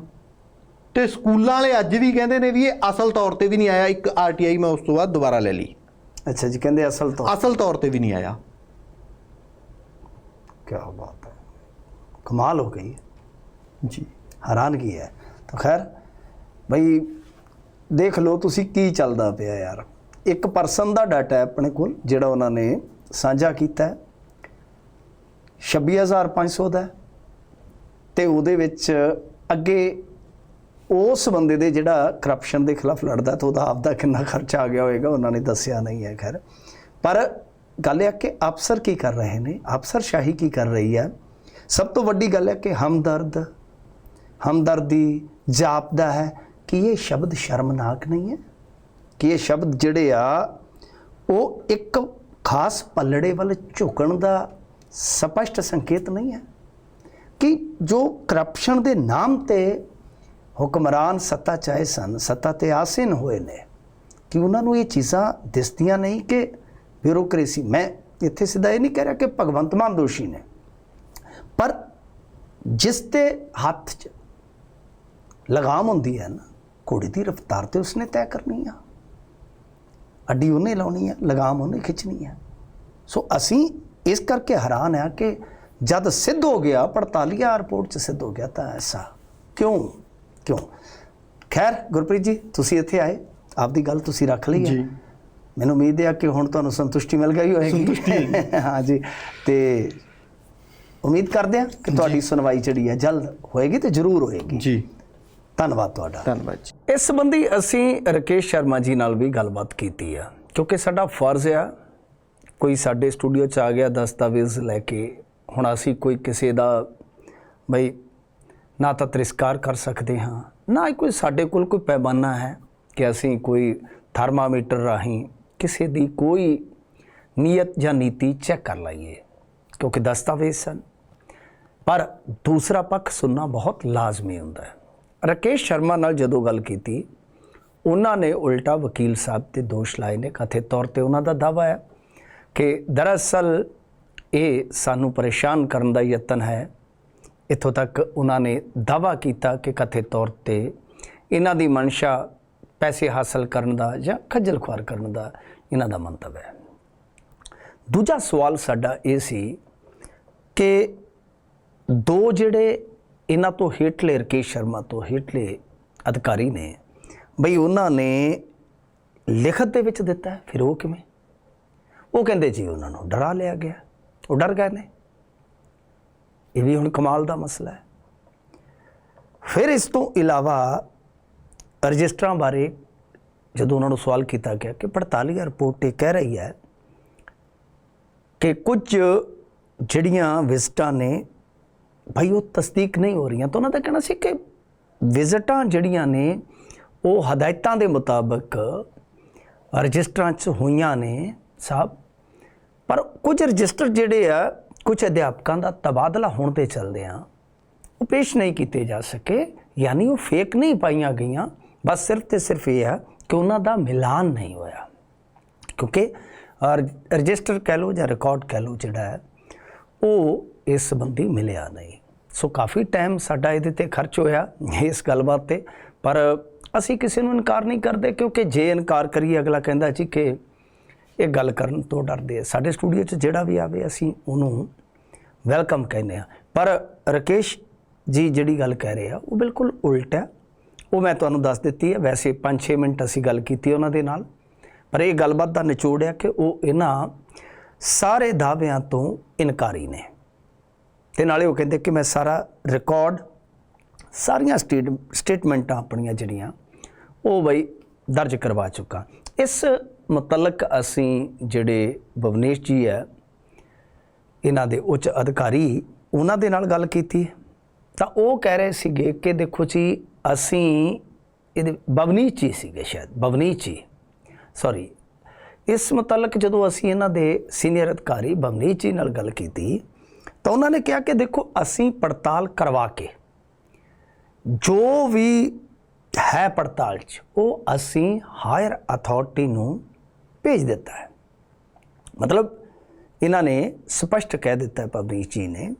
ਤੇ ਸਕੂਲਾਂ ਵਾਲੇ ਅੱਜ ਵੀ ਕਹਿੰਦੇ ਨੇ ਵੀ ਇਹ ਅਸਲ ਤੌਰ ਤੇ ਵੀ ਨਹੀਂ ਆਇਆ ਇੱਕ ਆਰਟੀਆਈ ਮੈਂ ਉਸ ਤੋਂ ਬਾਅਦ ਦੁਬਾਰਾ ਲੈ ਲਈ। ਅੱਛਾ ਜੀ ਕਹਿੰਦੇ ਅਸਲ ਤੋਂ ਅਸਲ ਤੌਰ ਤੇ ਵੀ ਨਹੀਂ ਆਇਆ। ਕੀ ਬਾਤ ਹੈ। ਕਮਾਲ ਹੋ ਗਈ। ਜੀ। ਹੈਰਾਨਗੀ ਹੈ। ਤਾਂ ਖੈਰ ਬਈ ਦੇਖ ਲਓ ਤੁਸੀਂ ਕੀ ਚੱਲਦਾ ਪਿਆ ਯਾਰ। ਇੱਕ ਪਰਸਨ ਦਾ ਡਾਟਾ ਹੈ ਆਪਣੇ ਕੋਲ ਜਿਹੜਾ ਉਹਨਾਂ ਨੇ ਸਾਂਝਾ ਕੀਤਾ ਹੈ। 26500 ਦਾ ਤੇ ਉਹਦੇ ਵਿੱਚ ਅੱਗੇ ਉਸ ਬੰਦੇ ਦੇ ਜਿਹੜਾ ਕਰਪਸ਼ਨ ਦੇ ਖਿਲਾਫ ਲੜਦਾ ਤਾਂ ਉਹਦਾ ਆਪਦਾ ਕਿੰਨਾ ਖਰਚਾ ਆ ਗਿਆ ਹੋਵੇਗਾ ਉਹਨਾਂ ਨੇ ਦੱਸਿਆ ਨਹੀਂ ਹੈ, ਖੈਰ। ਪਰ ਗੱਲ ਇਹ ਹੈ ਕਿ ਅਫਸਰ ਕੀ ਕਰ ਰਹੇ ਨੇ? ਅਫਸਰ ਸ਼ਾਹੀ ਕੀ ਕਰ ਰਹੀ ਹੈ? ਸਭ ਤੋਂ ਵੱਡੀ ਗੱਲ ਹੈ ਕਿ ਹਮਦਰਦ, ਹਮਦਰਦੀ ਜਾਪਦਾ ਹੈ ਕਿ ਇਹ ਸ਼ਬਦ ਸ਼ਰਮਨਾਕ ਨਹੀਂ ਹੈ, ਕਿ ਇਹ ਸ਼ਬਦ ਜਿਹੜੇ ਆ, ਉਹ ਇੱਕ ਖਾਸ ਪੱਲੜੇ ਵੱਲ ਝੁਕਣ ਦਾ ਸਪਸ਼ਟ ਸੰਕੇਤ ਨਹੀਂ ਹੈ। ਕਿ ਜੋ ਕਰਪਸ਼ਨ ਦੇ ਨਾਮ ਤੇ ਹੁਕਮਰਾਨ ਸੱਤਾ ਚਾਹੇ ਸਨ, ਸੱਤਾ ਤੇ ਆਸੀਨ ਹੋਏ ਨੇ, ਕਿ ਉਹਨਾਂ ਨੂੰ ਇਹ ਚੀਜ਼ਾਂ ਦਿਸਦੀਆਂ ਨਹੀਂ ਕਿ ਬਿਊਰੋਕ੍ਰੇਸੀ ਮੈਂ ਇੱਥੇ ਸਿੱਧਾ ਇਹ ਨਹੀਂ ਕਹਿ ਰਿਹਾ ਕਿ ਭਗਵੰਤ ਮਾਨ ਦੋਸ਼ੀ ਨੇ, ਪਰ ਜਿਸ ਤੇ ਹੱਥ 'ਚ ਲਗਾਮ ਹੁੰਦੀ ਹੈ ਨਾ, ਘੋੜੇ ਦੀ ਰਫ਼ਤਾਰ ਤੇ ਉਸਨੇ ਤੈਅ ਕਰਨੀ ਆ। ਅੱਡੀ ਉਹਨੇ ਲਾਉਣੀ ਆ, ਲਗਾਮ ਉਹਨੇ ਖਿੱਚਣੀ ਆ। ਸੋ ਅਸੀਂ ਇਸ ਕਰਕੇ ਹੈਰਾਨ ਆ ਕਿ ਜਦ ਸਿੱਧ ਹੋ ਗਿਆ ਪੜਤਾਲੀਆ ਰਿਪੋਰਟ ਚ ਸਿੱਧ ਹੋ ਗਿਆ ਤਾਂ ਐਸਾ। ਕਿਉਂ? ਕਿਉਂ? ਖੈਰ ਗੁਰਪ੍ਰੀਤ ਜੀ ਤੁਸੀਂ ਇੱਥੇ ਆਏ ਆਪਦੀ ਗੱਲ ਤੁਸੀਂ ਰੱਖ ਲਈ ਹੈ। ਜੀ। ਮੈਨੂੰ ਉਮੀਦ ਹੈ ਕਿ ਹੁਣ ਤੁਹਾਨੂੰ ਸੰਤੁਸ਼ਟੀ ਮਿਲ ਗਈ ਹੋਏਗੀ। ਸੰਤੁਸ਼ਟੀ ਹਾਂ ਜੀ। ਤੇ ਉਮੀਦ ਕਰਦੇ ਹਾਂ ਕਿ ਤੁਹਾਡੀ ਸੁਣਵਾਈ ਜਿਹੜੀ ਹੈ ਜਲਦ ਹੋਏਗੀ ਤੇ ਜ਼ਰੂਰ ਹੋਏਗੀ। ਜੀ। ਧੰਨਵਾਦ ਤੁਹਾਡਾ। ਧੰਨਵਾਦ ਜੀ। ਇਸ ਸੰਬੰਧੀ ਅਸੀਂ ਰਕੇਸ਼ ਸ਼ਰਮਾ ਜੀ ਨਾਲ ਵੀ ਗੱਲਬਾਤ ਕੀਤੀ ਆ ਕਿਉਂਕਿ ਸਾਡਾ ਫਰਜ਼ ਆ ਕੋਈ ਸਾਡੇ ਸਟੂਡੀਓ 'ਚ ਆ ਗਿਆ ਦਸਤਾਵੇਜ਼ ਲੈ ਕੇ ਹੁਣ ਅਸੀਂ ਕੋਈ ਕਿਸੇ ਦਾ ਬਈ ਨਾ ਤਾਂ ਤਿਰਸਕਾਰ ਕਰ ਸਕਦੇ ਹਾਂ, ਨਾ ਹੀ ਕੋਈ ਸਾਡੇ ਕੋਲ ਕੋਈ ਪੈਮਾਨਾ ਹੈ ਕਿ ਅਸੀਂ ਕੋਈ ਥਰਮਾਮੀਟਰ ਰਾਹੀਂ ਕਿਸੇ ਦੀ ਕੋਈ ਨੀਅਤ ਜਾਂ ਨੀਤੀ ਚੈੱਕ ਕਰ ਲਈਏ, ਕਿਉਂਕਿ ਦਸਤਾਵੇਜ਼ ਸਨ। ਪਰ ਦੂਸਰਾ ਪੱਖ ਸੁਣਨਾ ਬਹੁਤ ਲਾਜ਼ਮੀ ਹੁੰਦਾ ਹੈ। ਰਕੇਸ਼ ਸ਼ਰਮਾ ਨਾਲ ਜਦੋਂ ਗੱਲ ਕੀਤੀ, ਉਹਨਾਂ ਨੇ ਉਲਟਾ ਵਕੀਲ ਸਾਹਿਬ ਤੇ ਦੋਸ਼ ਲਾਏ ਨੇ, ਕਥਿਤ ਤੌਰ ਤੇ ਉਹਨਾਂ ਦਾ ਦਾਵਾ ਹੈ ਕਿ ਦਰਅਸਲ ਇਹ ਸਾਨੂੰ ਪਰੇਸ਼ਾਨ ਕਰਨ ਦਾ ਯਤਨ ਹੈ। ਇੱਥੋਂ ਤੱਕ ਉਹਨਾਂ ਨੇ ਦਾਵਾ ਕੀਤਾ ਕਿ ਕਥਿਤ ਤੌਰ ਤੇ ਇਹਨਾਂ ਦੀ ਮਨਸ਼ਾ ਪੈਸੇ ਹਾਸਲ ਕਰਨ ਦਾ ਜਾਂ ਖੱਜਲ ਖੁਆਰ ਕਰਨ ਦਾ ਇਹਨਾਂ ਦਾ ਮੰਤਵ ਹੈ। ਦੂਜਾ ਸਵਾਲ ਸਾਡਾ ਇਹ ਸੀ ਕਿ ਦੋ ਜਿਹੜੇ ਇਹਨਾਂ ਤੋਂ ਹੇਠਲੇ ਰਕੇਸ਼ ਸ਼ਰਮਾ ਤੋਂ ਹੇਠਲੇ ਅਧਿਕਾਰੀ ਨੇ, ਬਈ ਉਹਨਾਂ ਨੇ ਲਿਖਤ ਦੇ ਵਿੱਚ ਦਿੱਤਾ, ਫਿਰ ਉਹ ਕਿਵੇਂ? ਉਹ ਕਹਿੰਦੇ ਜੀ ਉਹਨਾਂ ਨੂੰ ਡਰਾ ਲਿਆ ਗਿਆ। ਉਹ ਡਰ ਗਏ ਨੇ। ਇਹ ਵੀ ਹੁਣ ਕਮਾਲ ਦਾ ਮਸਲਾ ਹੈ। ਫਿਰ ਇਸ ਤੋਂ ਇਲਾਵਾ ਰਜਿਸਟਰਾਂ ਬਾਰੇ ਜਦੋਂ ਉਹਨਾਂ ਨੂੰ ਸਵਾਲ ਕੀਤਾ ਗਿਆ ਕਿ ਪੜਤਾਲੀਆ ਰਿਪੋਰਟ ਇਹ ਕਹਿ ਰਹੀ ਹੈ ਕਿ ਕੁਝ ਜਿਹੜੀਆਂ ਵਿਜ਼ਟਾਂ ਨੇ, ਭਾਈ ਉਹ ਤਸਦੀਕ ਨਹੀਂ ਹੋ ਰਹੀਆਂ, ਤਾਂ ਉਹਨਾਂ ਦਾ ਕਹਿਣਾ ਸੀ ਕਿ ਵਿਜ਼ਟਾਂ ਜਿਹੜੀਆਂ ਨੇ, ਉਹ ਹਦਾਇਤਾਂ ਦੇ ਮੁਤਾਬਕ ਰਜਿਸਟਰਾਂ 'ਚ ਹੋਈਆਂ ਨੇ ਸਾਹਿਬ ਪਰ ਕੁਝ ਰਜਿਸਟਰ ਜਿਹੜੇ ਆ, ਕੁਝ ਅਧਿਆਪਕਾਂ ਦਾ ਤਬਾਦਲਾ ਹੋਣ ਤੇ ਚੱਲਦੇ ਆ, ਉਹ ਪੇਸ਼ ਨਹੀਂ ਕੀਤੇ ਜਾ ਸਕੇ, ਯਾਨੀ ਉਹ ਫੇਕ ਨਹੀਂ ਪਾਈਆਂ ਗਈਆਂ। ਬਸ ਸਿਰਫ ਤੇ ਸਿਰਫ ਇਹ ਆ ਕਿ ਉਹਨਾਂ ਦਾ ਮਿਲਾਨ ਨਹੀਂ ਹੋਇਆ। ਕਿਉਂਕਿ ਰਜਿਸਟਰ ਕਹਿ ਲਓ ਜਾਂ ਰਿਕਾਰਡ ਕਹਿ ਲਓ ਜਿਹੜਾ ਹੈ, ਉਹ ਇਸ ਸੰਬੰਧੀ ਮਿਲਿਆ ਨਹੀਂ। ਸੋ ਕਾਫੀ ਟਾਈਮ ਸਾਡਾ ਇਹਦੇ ਤੇ ਖਰਚ ਹੋਇਆ ਇਸ ਗੱਲਬਾਤ ਤੇ, ਪਰ ਅਸੀਂ ਕਿਸੇ ਨੂੰ ਇਨਕਾਰ ਨਹੀਂ ਕਰਦੇ, ਕਿਉਂਕਿ ਜੇ ਇਨਕਾਰ ਕਰੀਏ, ਅਗਲਾ ਕਹਿੰਦਾ ਜੀ ਕਿ ਇਹ ਗੱਲ ਕਰਨ ਤੋਂ ਡਰਦੇ ਆ। ਸਾਡੇ ਸਟੂਡੀਓ 'ਚ ਜਿਹੜਾ ਵੀ ਆਵੇ, ਅਸੀਂ ਉਹਨੂੰ ਵੈਲਕਮ ਕਹਿੰਦੇ ਆ। ਪਰ ਰਕੇਸ਼ ਜੀ ਜਿਹੜੀ ਗੱਲ ਕਹਿ ਰਹੇ ਆ, ਉਹ ਬਿਲਕੁਲ ਉਲਟ ਹੈ। ਉਹ ਮੈਂ ਤੁਹਾਨੂੰ ਦੱਸ ਦਿੱਤੀ ਹੈ। ਵੈਸੇ 5-6 ਮਿੰਟ ਅਸੀਂ ਗੱਲ ਕੀਤੀ ਉਹਨਾਂ ਦੇ ਨਾਲ। ਪਰ ਇਹ ਗੱਲਬਾਤ ਦਾ ਨਿਚੋੜ ਹੈ ਕਿ ਉਹ ਇਹਨਾਂ ਸਾਰੇ ਦਾਅਵਿਆਂ ਤੋਂ ਇਨਕਾਰੀ ਨੇ। ਤੇ ਨਾਲੇ ਉਹ ਕਹਿੰਦੇ ਕਿ ਮੈਂ ਸਾਰਾ ਰਿਕਾਰਡ ਸਾਰੀਆਂ ਸਟੇਟ ਸਟੇਟਮੈਂਟਾਂ ਆਪਣੀਆਂ ਜਿਹੜੀਆਂ, ਉਹ ਬਈ ਦਰਜ ਕਰਵਾ ਚੁੱਕਾ। ਇਸ ਮੁਤਲਕ ਅਸੀਂ ਜਿਹੜੇ ਭਵਨੇਸ਼ ਜੀ ਹੈ, ਇਹਨਾਂ ਦੇ ਉੱਚ ਅਧਿਕਾਰੀ ਉਹਨਾਂ ਦੇ ਨਾਲ ਗੱਲ ਕੀਤੀ ਤਾਂ ਉਹ ਕਹਿ ਰਹੇ ਸੀਗੇ ਕਿ ਦੇਖੋ ਜੀ, ਅਸੀਂ ਇਹਦੇ ਬਵਨੀਚ ਜੀ ਸੀਗੇ ਸ਼ਾਇਦ ਬਵਨੀਚ ਜੀ। ਸੌਰੀ ਇਸ ਮੁਤਲਕ ਜਦੋਂ ਅਸੀਂ ਇਹਨਾਂ ਦੇ ਸੀਨੀਅਰ ਅਧਿਕਾਰੀ ਬਵਨੀਚ ਜੀ ਨਾਲ ਗੱਲ ਕੀਤੀ, ਤਾਂ ਉਹਨਾਂ ਨੇ ਕਿਹਾ ਕਿ ਦੇਖੋ, ਅਸੀਂ ਪੜਤਾਲ ਕਰਵਾ ਕੇ, ਜੋ ਵੀ ਹੈ ਪੜਤਾਲ 'ਚ, ਉਹ ਅਸੀਂ ਹਾਇਰ ਅਥਾਰਟੀ ਨੂੰ ਭੇਜ ਦਿੱਤਾ ਹੈ। ਮਤਲਬ ਇਹਨਾਂ ਨੇ ਸਪਸ਼ਟ ਕਹਿ ਦਿੱਤਾ ਹੈ ਪਬਲਿਕ ਜੀ ਨੇ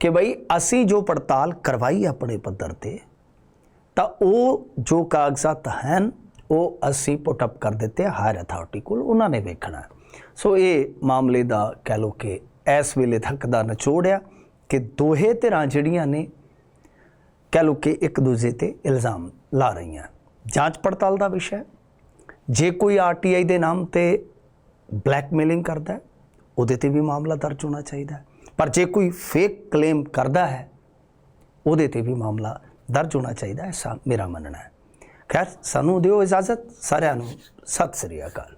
ਕਿ ਭਾਈ ਅਸੀਂ ਜੋ ਪੜਤਾਲ ਕਰਵਾਈ ਆਪਣੇ ਪੱਧਰ ਤੇ, ਤਾਂ ਉਹ ਜੋ ਕਾਗਜ਼ਾਤ ਹਨ, ਉਹ ਅਸੀਂ ਪੁੱਟ ਅਪ ਕਰ ਦਿੱਤੇ ਹਾਇਰ ਅਥਾਰਟੀ ਕੋਲ, ਉਹਨਾਂ ਨੇ ਵੇਖਣਾ ਸੋ ਇਹ ਮਾਮਲੇ ਦਾ ਕਹਿ ਲੋ ਕਿ ਇਸ ਵੇਲੇ ਤੱਕ ਦਾ ਨਿਚੋੜ ਆ ਕਿ ਦੋਹੇ ਧਿਰਾਂ ਜਿਹੜੀਆਂ ਨੇ, ਕਹਿ ਲੋ ਕਿ ਇੱਕ ਦੂਜੇ ਤੇ ਇਲਜ਼ਾਮ ਲਾ ਰਹੀਆਂ। ਜਾਂਚ ਪੜਤਾਲ ਦਾ ਵਿਸ਼ਾ ਜੇ ਕੋਈ ਆਰਟੀਆਈ ਦੇ ਨਾਮ ਤੇ ਬਲੈਕਮੇਲਿੰਗ ਕਰਦਾ ਹੈ, ਉਹਦੇ ਤੇ ਵੀ ਮਾਮਲਾ ਦਰਜ ਹੋਣਾ ਚਾਹੀਦਾ ਹੈ। ਪਰ ਜੇ ਕੋਈ ਫੇਕ ਕਲੇਮ ਕਰਦਾ ਹੈ, ਉਹਦੇ ਤੇ ਵੀ ਮਾਮਲਾ ਦਰਜ ਹੋਣਾ ਚਾਹੀਦਾ ਹੈ ਮੇਰਾ ਮੰਨਣਾ ਹੈ। ਖੈਰ, ਸਾਨੂੰ ਦਿਓ ਇਜਾਜ਼ਤ, ਸਾਰਿਆਂ ਨੂੰ ਸਤਿ ਸ੍ਰੀ ਅਕਾਲ।